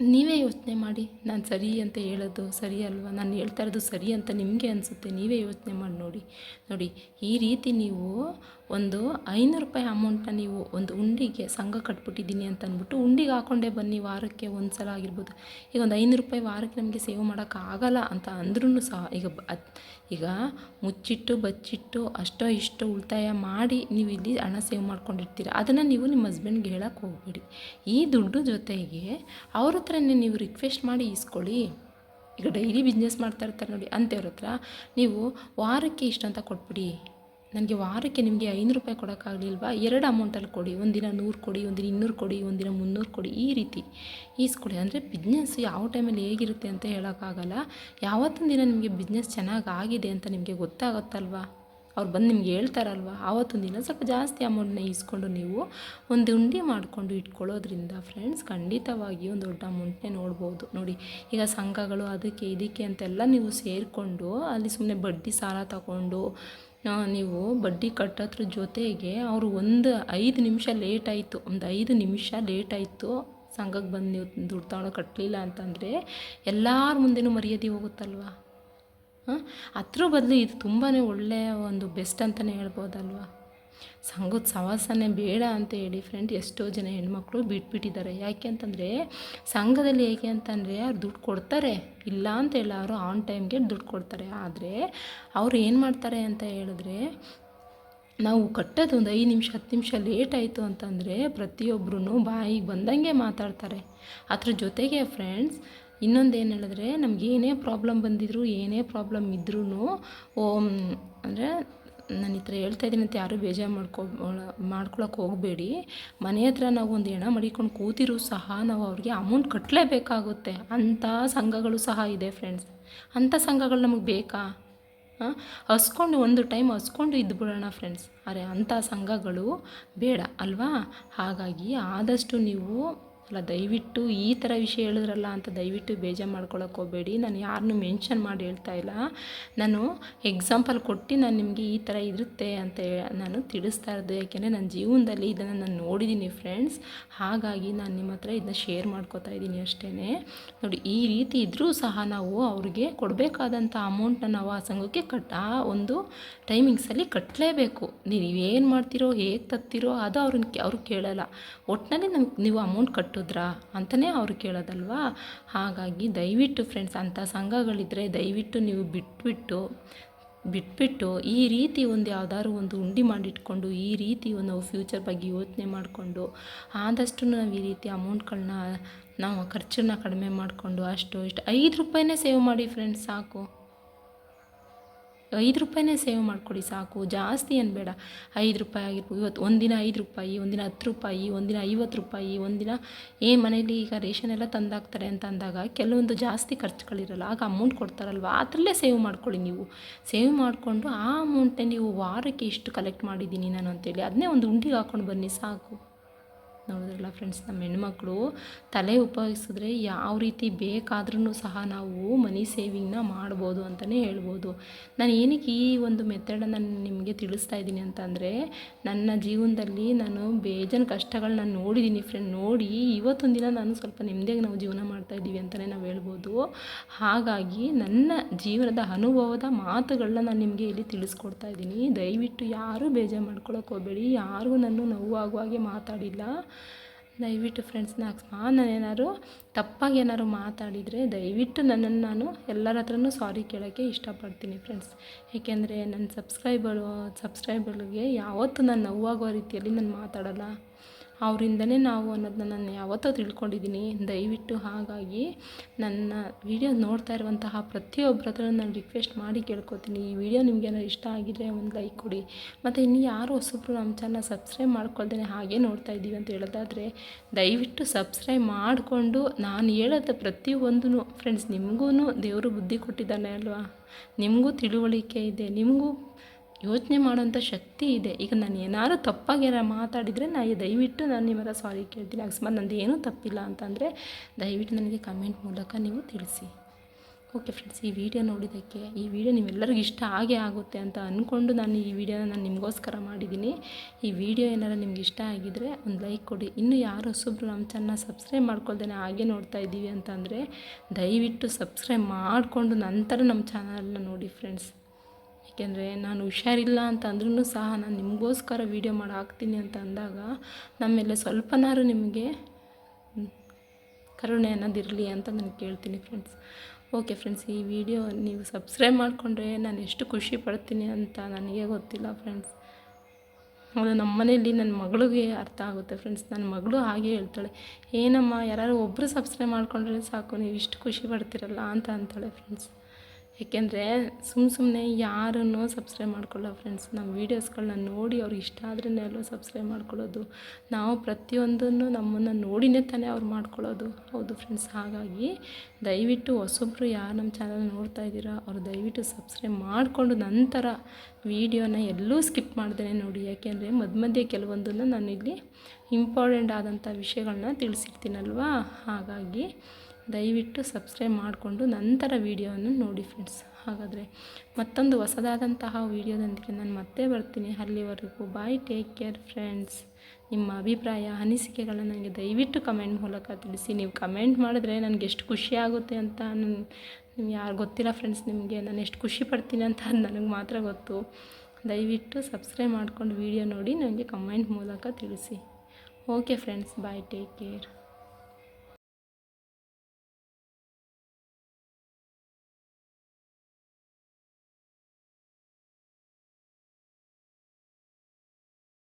ನೀವೇ ಯೋಚನೆ ಮಾಡಿ, ನಾನು ಸರಿ ಅಂತ ಹೇಳೋದು ಸರಿ ಅಲ್ವಾ? ನಾನು ಹೇಳ್ತಾ ಇರೋದು ಸರಿ ಅಂತ ನಿಮಗೆ ಅನಿಸುತ್ತೆ, ನೀವೇ ಯೋಚನೆ ಮಾಡಿ ನೋಡಿ. ನೋಡಿ, ಈ ರೀತಿ ನೀವು ಒಂದು ಐನೂರು ರೂಪಾಯಿ ಅಮೌಂಟನ್ನ ನೀವು ಒಂದು ಉಂಡಿಗೆ ಸಂಘ ಕಟ್ಬಿಟ್ಟಿದ್ದೀನಿ ಅಂತ ಅಂದ್ಬಿಟ್ಟು ಉಂಡಿಗೆ ಹಾಕೊಂಡೇ ಬನ್ನಿ ವಾರಕ್ಕೆ ಒಂದು ಸಲ ಆಗಿರ್ಬೋದು. ಈಗ ಒಂದು ಐನೂರು ರೂಪಾಯಿ ವಾರಕ್ಕೆ ನಮಗೆ ಸೇವ್ ಮಾಡೋಕ್ಕಾಗಲ್ಲ ಅಂತ ಅಂದ್ರೂ ಸಹ ಈಗ ಈಗ ಮುಚ್ಚಿಟ್ಟು, ಬಚ್ಚಿಟ್ಟು, ಅಷ್ಟೋ ಇಷ್ಟೋ ಉಳಿತಾಯ ಮಾಡಿ ನೀವು ಇಲ್ಲಿ ಹಣ ಸೇವ್ ಮಾಡ್ಕೊಂಡಿರ್ತೀರ. ಅದನ್ನು ನೀವು ನಿಮ್ಮ ಹಸ್ಬೆಂಡ್ಗೆ ಹೇಳಕ್ಕೆ ಹೋಗಬೇಡಿ. ಈ ದುಡ್ಡು ಜೊತೆಗೆ ಅವ್ರ ಹತ್ರನೇ ನೀವು ರಿಕ್ವೆಸ್ಟ್ ಮಾಡಿ ಇಸ್ಕೊಳ್ಳಿ ಈಗ ಡೈಲಿ ಬಿಸ್ನೆಸ್ ಮಾಡ್ತಾ ಇರ್ತಾರೆ ನೋಡಿ ಅಂಥವ್ರ ಹತ್ರ ನೀವು ವಾರಕ್ಕೆ ಇಷ್ಟಂತ ಕೊಟ್ಬಿಡಿ. ನನಗೆ ವಾರಕ್ಕೆ ನಿಮಗೆ ಐನೂರು ರೂಪಾಯಿ ಕೊಡೋಕ್ಕಾಗಲಿಲ್ವಾ? ಎರಡು ಅಮೌಂಟಲ್ಲಿ ಕೊಡಿ. ಒಂದಿನ ನೂರು ಕೊಡಿ, ಒಂದಿನ ಇನ್ನೂರು ಕೊಡಿ, ಒಂದಿನ ಮುನ್ನೂರು ಕೊಡಿ. ಈ ರೀತಿ ಈಸ್ಕೊಡಿ ಅಂದರೆ ಬಿಸ್ನೆಸ್ ಯಾವ ಟೈಮಲ್ಲಿ ಹೇಗಿರುತ್ತೆ ಅಂತ ಹೇಳೋಕ್ಕಾಗಲ್ಲ. ಯಾವತ್ತೊಂದು ದಿನ ನಿಮಗೆ ಬಿಸ್ನೆಸ್ ಚೆನ್ನಾಗಿ ಆಗಿದೆ ಅಂತ ನಿಮಗೆ ಗೊತ್ತಾಗುತ್ತಲ್ವಾ? ಅವ್ರು ಬಂದು ನಿಮ್ಗೆ ಹೇಳ್ತಾರಲ್ವ? ಆವತ್ತೊಂದು ದಿನ ಸ್ವಲ್ಪ ಜಾಸ್ತಿ ಅಮೌಂಟ್ನ ಇಸ್ಕೊಂಡು ನೀವು ಒಂದು ಉಂಡೆ ಮಾಡಿಕೊಂಡು ಇಟ್ಕೊಳ್ಳೋದ್ರಿಂದ ಫ್ರೆಂಡ್ಸ್ ಖಂಡಿತವಾಗಿ ಒಂದು ದೊಡ್ಡ ಅಮೌಂಟ್ನೇ ನೋಡ್ಬೋದು. ನೋಡಿ, ಈಗ ಸಂಘಗಳು ಅದಕ್ಕೆ ಇದಕ್ಕೆ ಅಂತೆಲ್ಲ ನೀವು ಸೇರಿಕೊಂಡು ಅಲ್ಲಿ ಸುಮ್ಮನೆ ಬಡ್ಡಿ ಸಾಲ ತಗೊಂಡು ನೀವು ಬಡ್ಡಿ ಕಟ್ಟೋದ್ರ ಜೊತೆಗೆ ಅವರು ಒಂದು ಐದು ನಿಮಿಷ ಲೇಟ್ ಆಯಿತು. ಒಂದು ಐದು ನಿಮಿಷ ಲೇಟ್ ಆಯಿತು. ಸಂಘಕ್ಕೆ ಬಂದು ನೀವು ದುಡ್ಡು ತಗೊಂಡು ಕಟ್ಟಲಿಲ್ಲ ಅಂತಂದರೆ ಎಲ್ಲರ ಮುಂದೆನೂ ಮರ್ಯಾದೆ ಹೋಗುತ್ತಲ್ವಾ? ಹಾಂ? ಅದ್ರ ಬದಲು ಇದು ತುಂಬಾ ಒಳ್ಳೆಯ ಒಂದು ಬೆಸ್ಟ್ ಅಂತಲೇ ಹೇಳ್ಬೋದಲ್ವಾ? ಸಂಘದ ಸವಾಸನೇ ಬೇಡ ಅಂತ ಹೇಳಿ ಫ್ರೆಂಡ್ ಎಷ್ಟೋ ಜನ ಹೆಣ್ಮಕ್ಳು ಬಿಟ್ಬಿಟ್ಟಿದ್ದಾರೆ. ಯಾಕೆ ಅಂತಂದರೆ, ಸಂಘದಲ್ಲಿ ಹೇಗೆ ಅಂತಂದರೆ ಅವ್ರು ದುಡ್ಡು ಕೊಡ್ತಾರೆ. ಇಲ್ಲ ಅಂತ ಹೇಳ ಅವರು ಆನ್ ಟೈಮ್ಗೆ ದುಡ್ಡು ಕೊಡ್ತಾರೆ. ಆದರೆ ಅವ್ರು ಏನು ಮಾಡ್ತಾರೆ ಅಂತ ಹೇಳಿದ್ರೆ, ನಾವು ಕಟ್ಟೋದು ಒಂದು ಐದು ನಿಮಿಷ, ಹತ್ತು ನಿಮಿಷ ಲೇಟ್ ಆಯಿತು ಅಂತಂದರೆ ಪ್ರತಿಯೊಬ್ಬರೂ ಬಾಯಿಗೆ ಬಂದಂಗೆ ಮಾತಾಡ್ತಾರೆ. ಅದ್ರ ಜೊತೆಗೆ ಫ್ರೆಂಡ್ಸ್ ಇನ್ನೊಂದು ಏನು ಹೇಳಿದ್ರೆ, ನಮ್ಗೆ ಏನೇ ಪ್ರಾಬ್ಲಮ್ ಬಂದಿದ್ರು, ಏನೇ ಪ್ರಾಬ್ಲಮ್ ಇದ್ರೂ ಅಂದರೆ ನಾನು ಈ ಥರ ಹೇಳ್ತಾ ಇದ್ದೀನಿ ಅಂತ ಯಾರೂ ಬೇಜಾರು ಮಾಡ್ಕೊ ಮಾಡ್ಕೊಳಕ್ಕೆ ಹೋಗಬೇಡಿ. ಮನೆ ಹತ್ರ ನಾವು ಒಂದು ಹೆಣ ಮಡಿಕೊಂಡು ಕೂತಿರೂ ಸಹ ನಾವು ಅವ್ರಿಗೆ ಅಮೌಂಟ್ ಕಟ್ಟಲೇಬೇಕಾಗುತ್ತೆ ಅಂಥ ಸಂಘಗಳು ಸಹ ಇದೆ ಫ್ರೆಂಡ್ಸ್ ಅಂಥ ಸಂಘಗಳು ನಮಗೆ ಬೇಕಾ? ಹಾಂ? ಹಸ್ಕೊಂಡು ಒಂದು ಟೈಮ್ ಹಸ್ಕೊಂಡು ಇದ್ಬಿಡೋಣ ಫ್ರೆಂಡ್ಸ್ ಅರೆ ಅಂಥ ಸಂಘಗಳು ಬೇಡ ಅಲ್ವಾ? ಹಾಗಾಗಿ ಆದಷ್ಟು ನೀವು ಅಲ್ಲ, ದಯವಿಟ್ಟು ಈ ಥರ ವಿಷಯ ಹೇಳಿದ್ರಲ್ಲ ಅಂತ ದಯವಿಟ್ಟು ಬೇಜಾರು ಮಾಡ್ಕೊಳಕ್ಕೆ ಹೋಗಬೇಡಿ. ನಾನು ಯಾರನ್ನೂ ಮೆನ್ಷನ್ ಮಾಡಿ ಹೇಳ್ತಾ ಇಲ್ಲ. ನಾನು ಎಕ್ಸಾಂಪಲ್ ಕೊಟ್ಟು ನಾನು ನಿಮಗೆ ಈ ಥರ ಇರುತ್ತೆ ಅಂತ ನಾನು ತಿಳಿಸ್ತಾ ಇರೋದು. ಯಾಕೆಂದರೆ ನನ್ನ ಜೀವನದಲ್ಲಿ ಇದನ್ನು ನಾನು ನೋಡಿದ್ದೀನಿ ಫ್ರೆಂಡ್ಸ್ ಹಾಗಾಗಿ ನಾನು ನಿಮ್ಮ ಹತ್ರ ಇದನ್ನ ಶೇರ್ ಮಾಡ್ಕೋತಾ ಇದ್ದೀನಿ ಅಷ್ಟೇ ನೋಡಿ, ಈ ರೀತಿ ಇದ್ದರೂ ಸಹ ನಾವು ಅವ್ರಿಗೆ ಕೊಡಬೇಕಾದಂಥ ಅಮೌಂಟನ್ನ ನಾವು ಆ ಸಂಘಕ್ಕೆ ಕಟ್ ಆ ಒಂದು ಟೈಮಿಂಗ್ಸಲ್ಲಿ ಕಟ್ಟಲೇಬೇಕು ನೀವು ಏನು ಮಾಡ್ತೀರೋ, ಹೇಗೆ ತತ್ತೀರೋ ಅದು ಅವ್ರನ್ನ ಅವ್ರು ಕೇಳಲ್ಲ. ಒಟ್ಟಿನಲ್ಲಿ ನಮ್ಗೆ ನೀವು ಅಮೌಂಟ್ ಕಟ್ಟಿದ್ರಾ ಅಂತಲೇ ಅವ್ರು ಕೇಳೋದಲ್ವಾ? ಹಾಗಾಗಿ ದಯವಿಟ್ಟು ಫ್ರೆಂಡ್ಸ್ ಅಂಥ ಸಂಘಗಳಿದ್ದರೆ ದಯವಿಟ್ಟು ನೀವು ಬಿಟ್ಬಿಟ್ಟು ಬಿಟ್ಬಿಟ್ಟು ಈ ರೀತಿ ಒಂದು ಯಾವ್ದಾದ್ರು ಒಂದು ಉಂಡಿ ಮಾಡಿಟ್ಕೊಂಡು, ಈ ರೀತಿ ಒಂದು ಫ್ಯೂಚರ್ ಬಗ್ಗೆ ಯೋಚನೆ ಮಾಡಿಕೊಂಡು, ಆದಷ್ಟು ನಾವು ಈ ರೀತಿ ಅಮೌಂಟ್ಗಳನ್ನ ನಾವು ಖರ್ಚನ್ನ ಕಡಿಮೆ ಮಾಡಿಕೊಂಡು ಅಷ್ಟು ಇಷ್ಟು. ಐದು ರೂಪಾಯಿನೇ ಸೇವ್ ಮಾಡಿ ಫ್ರೆಂಡ್ಸ್ ಸಾಕು. ಐದು ರೂಪಾಯಿನೇ ಸೇವ್ ಮಾಡ್ಕೊಡಿ ಸಾಕು, ಜಾಸ್ತಿ ಏನು ಬೇಡ ಐದು ರೂಪಾಯಿ ಆಗಿರ್ಬೋದು, ಇವತ್ತು ಒಂದಿನ ಐದು ರೂಪಾಯಿ ಒಂದಿನ ಹತ್ತು ರೂಪಾಯಿ ಒಂದಿನ ಐವತ್ತು ರೂಪಾಯಿ ಒಂದಿನ ಏ, ಮನೇಲಿ ಈಗ ರೇಷನ್ ಎಲ್ಲ ತಂದಾಗ್ತಾರೆ ಅಂತ ಅಂದಾಗ ಕೆಲವೊಂದು ಜಾಸ್ತಿ ಖರ್ಚುಗಳಿರಲ್ಲ, ಆಗ ಅಮೌಂಟ್ ಕೊಡ್ತಾರಲ್ವ? ಅದರಲ್ಲೇ ಸೇವ್ ಮಾಡ್ಕೊಳ್ಳಿ ನೀವು. ಸೇವ್ ಮಾಡಿಕೊಂಡು ಆ ಅಮೌಂಟೇ ನೀವು ವಾರಕ್ಕೆ ಇಷ್ಟು ಕಲೆಕ್ಟ್ ಮಾಡಿದ್ದೀನಿ ನಾನು ಅಂತೇಳಿ, ಅದನ್ನೇ ಒಂದು ಉಂಡಿಗೆ ಹಾಕ್ಕೊಂಡು ಬನ್ನಿ ಸಾಕು. ನೋಡಿದ್ರಲ್ಲ ಫ್ರೆಂಡ್ಸ್ ನಮ್ಮ ಹೆಣ್ಮಕ್ಳು ತಲೆ ಉಪಯೋಗಿಸಿದ್ರೆ ಯಾವ ರೀತಿ ಬೇಕಾದ್ರೂ ಸಹ ನಾವು ಮನಿ ಸೇವಿಂಗ್ನ ಮಾಡ್ಬೋದು ಅಂತಲೇ ಹೇಳ್ಬೋದು. ನಾನು ಏನಕ್ಕೆ ಈ ಒಂದು ಮೆಥಡನ್ನು ನಿಮಗೆ ತಿಳಿಸ್ತಾ ಇದ್ದೀನಿ ಅಂತಂದರೆ, ನನ್ನ ಜೀವನದಲ್ಲಿ ನಾನು ಬೇಜಾನ್ ಕಷ್ಟಗಳನ್ನ ನಾನು ನೋಡಿದ್ದೀನಿ ಫ್ರೆಂಡ್ ನೋಡಿ ಇವತ್ತೊಂದು ದಿನ ನಾನು ಸ್ವಲ್ಪ ನೆಮ್ಮದಿಯಾಗಿ ನಾವು ಜೀವನ ಮಾಡ್ತಾ ಇದ್ದೀವಿ ಅಂತಲೇ ನಾವು ಹೇಳ್ಬೋದು. ಹಾಗಾಗಿ ನನ್ನ ಜೀವನದ ಅನುಭವದ ಮಾತುಗಳನ್ನ ನಾನು ನಿಮಗೆ ಇಲ್ಲಿ ತಿಳಿಸ್ಕೊಡ್ತಾ ಇದ್ದೀನಿ. ದಯವಿಟ್ಟು ಯಾರೂ ಬೇಜಾರು ಮಾಡ್ಕೊಳ್ಳೋಕೆ ಹೋಗಬೇಡಿ, ಯಾರಿಗೂ ನಾನು ನೋವಾಗುವ ಹಾಗೆ ಮಾತಾಡಿಲ್ಲ. ದಯವಿಟ್ಟು ಫ್ರೆಂಡ್ಸ್ ನಾನು ಏನಾದ್ರು ತಪ್ಪಾಗಿ ಏನಾದ್ರು ಮಾತಾಡಿದರೆ ದಯವಿಟ್ಟು ನನ್ನನ್ನು ನಾನು ಎಲ್ಲರ ಹತ್ರನೂ ಸಾರಿ ಕೇಳೋಕ್ಕೆ ಇಷ್ಟಪಡ್ತೀನಿ ಫ್ರೆಂಡ್ಸ್ ಏಕೆಂದರೆ ನನ್ನ ಸಬ್ಸ್ಕ್ರೈಬರು ಸಬ್ಸ್ಕ್ರೈಬರ್ಗೆ ಯಾವತ್ತೂ ನಾನು ನೋವಾಗೋ ರೀತಿಯಲ್ಲಿ ನಾನು ಮಾತಾಡಲ್ಲ. ಅವರಿಂದನೇ ನಾವು ಅನ್ನೋದನ್ನ ನಾನು ಯಾವತ್ತೂ ತಿಳ್ಕೊಂಡಿದ್ದೀನಿ. ದಯವಿಟ್ಟು ಹಾಗಾಗಿ ನನ್ನ ವಿಡಿಯೋ ನೋಡ್ತಾ ಇರುವಂತಹ ಪ್ರತಿಯೊಬ್ಬರ ಹತ್ರ ನಾನು ರಿಕ್ವೆಸ್ಟ್ ಮಾಡಿ ಕೇಳ್ಕೊತೀನಿ. ಈ ವಿಡಿಯೋ ನಿಮಗೇನಾದ್ರು ಇಷ್ಟ ಆಗಿದ್ರೆ ಒಂದು ಲೈಕ್ ಕೊಡಿ. ಮತ್ತು ಇನ್ನು ಯಾರು ಹೊಸಬ್ರು ನಮ್ಮ ಚಾನಲ್ ಸಬ್ಸ್ಕ್ರೈಬ್ ಮಾಡ್ಕೊಳ್ದೇ ಹಾಗೆ ನೋಡ್ತಾ ಇದ್ದೀವಿ ಅಂತ ಹೇಳೋದಾದರೆ, ದಯವಿಟ್ಟು ಸಬ್ಸ್ಕ್ರೈಬ್ ಮಾಡಿಕೊಂಡು ನಾನು ಹೇಳೋದು ಪ್ರತಿಯೊಂದೂ ಫ್ರೆಂಡ್ಸ್ ನಿಮಗೂ ದೇವರು ಬುದ್ಧಿ ಕೊಟ್ಟಿದ್ದಾನೆ ಅಲ್ವಾ? ನಿಮಗೂ ತಿಳುವಳಿಕೆ ಇದೆ. ನಿಮಗೂ ಯೋಚನೆ ಮಾಡೋಂಥ ಶಕ್ತಿ ಇದೆ. ಈಗ ನಾನು ಏನಾದ್ರು ತಪ್ಪಾಗಿ ಏನಾರು ಮಾತಾಡಿದರೆ ನಾನು ದಯವಿಟ್ಟು ನಾನು ನಿಮ್ಮ ಹತ್ರ ಸಾರಿ ಕೇಳ್ತೀನಿ ಅಕಸ್ಮಾತ್ ನಂದು ಏನೂ ತಪ್ಪಿಲ್ಲ ಅಂತಂದರೆ ದಯವಿಟ್ಟು ನನಗೆ ಕಮೆಂಟ್ ಮೂಲಕ ನೀವು ತಿಳಿಸಿ. ಓಕೆ ಫ್ರೆಂಡ್ಸ್ ಈ ವಿಡಿಯೋ ನೋಡಿದ್ದಕ್ಕೆ, ಈ ವಿಡಿಯೋ ನಿಮ್ಮೆಲ್ಲರಿಗೂ ಇಷ್ಟ ಆಗೇ ಆಗುತ್ತೆ ಅಂತ ಅಂದ್ಕೊಂಡು ನಾನು ಈ ವಿಡಿಯೋನ ನಾನು ನಿಮಗೋಸ್ಕರ ಮಾಡಿದ್ದೀನಿ. ಈ ವಿಡಿಯೋ ಏನಾರು ನಿಮ್ಗೆ ಇಷ್ಟ ಆಗಿದ್ದರೆ ಒಂದು ಲೈಕ್ ಕೊಡಿ. ಇನ್ನು ಯಾರು ಹೊಸಬ್ರು ನಮ್ಮ ಚಾನಲ್ ಸಬ್ಸ್ಕ್ರೈಬ್ ಮಾಡ್ಕೊಳ್ದೇನೆ ಹಾಗೆ ನೋಡ್ತಾ ಇದ್ದೀವಿ ಅಂತಂದರೆ ದಯವಿಟ್ಟು ಸಬ್ಸ್ಕ್ರೈಬ್ ಮಾಡಿಕೊಂಡು ನಂತರ ನಮ್ಮ ಚಾನಲ್ನ ನೋಡಿ ಫ್ರೆಂಡ್ಸ್ ಏಕೆಂದರೆ ನಾನು ಹುಷಾರಿಲ್ಲ ಅಂತ ಅಂದ್ರೂ ಸಹ ನಾನು ನಿಮಗೋಸ್ಕರ ವೀಡಿಯೋ ಮಾಡಿ ಹಾಕ್ತೀನಿ ಅಂತ ಅಂದಾಗ ನಮ್ಮೆಲ್ಲ ಸ್ವಲ್ಪನಾರು ನಿಮಗೆ ಕರುಣೆ ಅನ್ನೋದಿರಲಿ ಅಂತ ನಾನು ಕೇಳ್ತೀನಿ ಫ್ರೆಂಡ್ಸ್ ಓಕೆ ಫ್ರೆಂಡ್ಸ್ ಈ ವಿಡಿಯೋ ನೀವು ಸಬ್ಸ್ಕ್ರೈಬ್ ಮಾಡಿಕೊಂಡ್ರೆ ನಾನು ಎಷ್ಟು ಖುಷಿ ಪಡ್ತೀನಿ ಅಂತ ನನಗೆ ಗೊತ್ತಿಲ್ಲ ಫ್ರೆಂಡ್ಸ್ ಅದು ನಮ್ಮ ಮನೆಯಲ್ಲಿ ನನ್ನ ಮಗಳಿಗೆ ಅರ್ಥ ಆಗುತ್ತೆ ಫ್ರೆಂಡ್ಸ್ ನನ್ನ ಮಗಳು ಹಾಗೆ ಹೇಳ್ತಾಳೆ, ಏನಮ್ಮ ಯಾರು ಒಬ್ಬರು ಸಬ್ಸ್ಕ್ರೈಬ್ ಮಾಡ್ಕೊಂಡ್ರೆ ಸಾಕು, ನೀವು ಇಷ್ಟು ಖುಷಿ ಪಡ್ತಿರಲ್ಲ? ಅಂತ ಅಂತಾಳೆ ಫ್ರೆಂಡ್ಸ್ ಏಕೆಂದರೆ ಸುಮ್ಮ ಸುಮ್ಮನೆ ಯಾರನ್ನೂ ಸಬ್ಸ್ಕ್ರೈಬ್ ಮಾಡ್ಕೊಳ್ಳೋ ಫ್ರೆಂಡ್ಸ್ ನಮ್ಮ ವೀಡಿಯೋಸ್ಗಳನ್ನ ನೋಡಿ ಅವ್ರಿಗೆ ಇಷ್ಟ ಆದ್ರೇ ಅಲ್ವ ಸಬ್ಸ್ಕ್ರೈಬ್ ಮಾಡ್ಕೊಳ್ಳೋದು? ನಾವು ಪ್ರತಿಯೊಂದನ್ನು ನಮ್ಮನ್ನು ನೋಡಿನೇ ತಾನೇ ಅವ್ರು ಮಾಡ್ಕೊಳ್ಳೋದು. ಹೌದು ಫ್ರೆಂಡ್ಸ್ ಹಾಗಾಗಿ ದಯವಿಟ್ಟು ಹೊಸೊಬ್ಬರು ಯಾರು ನಮ್ಮ ಚಾನಲ್ ನೋಡ್ತಾ ಇದ್ದೀರಾ ಅವರು ದಯವಿಟ್ಟು ಸಬ್ಸ್ಕ್ರೈಬ್ ಮಾಡಿಕೊಂಡು ನಂತರ ವೀಡಿಯೋನ ಎಲ್ಲೂ ಸ್ಕಿಪ್ ಮಾಡ್ದೇ ನೋಡಿ. ಯಾಕೆಂದರೆ ಮಧ್ಯ ಮಧ್ಯೆ ಕೆಲವೊಂದನ್ನು ನಾನು ಇಲ್ಲಿ ಇಂಪಾರ್ಟೆಂಟ್ ಆದಂಥ ವಿಷಯಗಳನ್ನ ತಿಳಿಸಿರ್ತೀನಲ್ವಾ? ಹಾಗಾಗಿ ದಯವಿಟ್ಟು ಸಬ್ಸ್ಕ್ರೈಬ್ ಮಾಡಿಕೊಂಡು ನಂತರ ವೀಡಿಯೋವನ್ನು ನೋಡಿ ಫ್ರೆಂಡ್ಸ್ ಹಾಗಾದರೆ ಮತ್ತೊಂದು ಹೊಸದಾದಂತಹ ವೀಡಿಯೋದೊಂದಿಗೆ ನಾನು ಮತ್ತೆ ಬರ್ತೀನಿ. ಅಲ್ಲಿವರೆಗೂ ಬಾಯ್ ಟೇಕ್ ಕೇರ್ ಫ್ರೆಂಡ್ಸ್ ನಿಮ್ಮ ಅಭಿಪ್ರಾಯ, ಅನಿಸಿಕೆಗಳನ್ನು ನನಗೆ ದಯವಿಟ್ಟು ಕಮೆಂಟ್ ಮೂಲಕ ತಿಳಿಸಿ. ನೀವು ಕಮೆಂಟ್ ಮಾಡಿದ್ರೆ ನನಗೆ ಎಷ್ಟು ಖುಷಿ ಆಗುತ್ತೆ ಅಂತ ನನ್ನ ನಿಮ್ಗೆ ಯಾರು ಗೊತ್ತಿಲ್ಲ ಫ್ರೆಂಡ್ಸ್ ನಿಮಗೆ, ನಾನು ಎಷ್ಟು ಖುಷಿ ಪಡ್ತೀನಿ ಅಂತ ನನಗೆ ಮಾತ್ರ ಗೊತ್ತು. ದಯವಿಟ್ಟು ಸಬ್ಸ್ಕ್ರೈಬ್ ಮಾಡ್ಕೊಂಡು ವೀಡಿಯೋ ನೋಡಿ ನನಗೆ ಕಮೆಂಟ್ ಮೂಲಕ ತಿಳಿಸಿ. Okay friends bye take care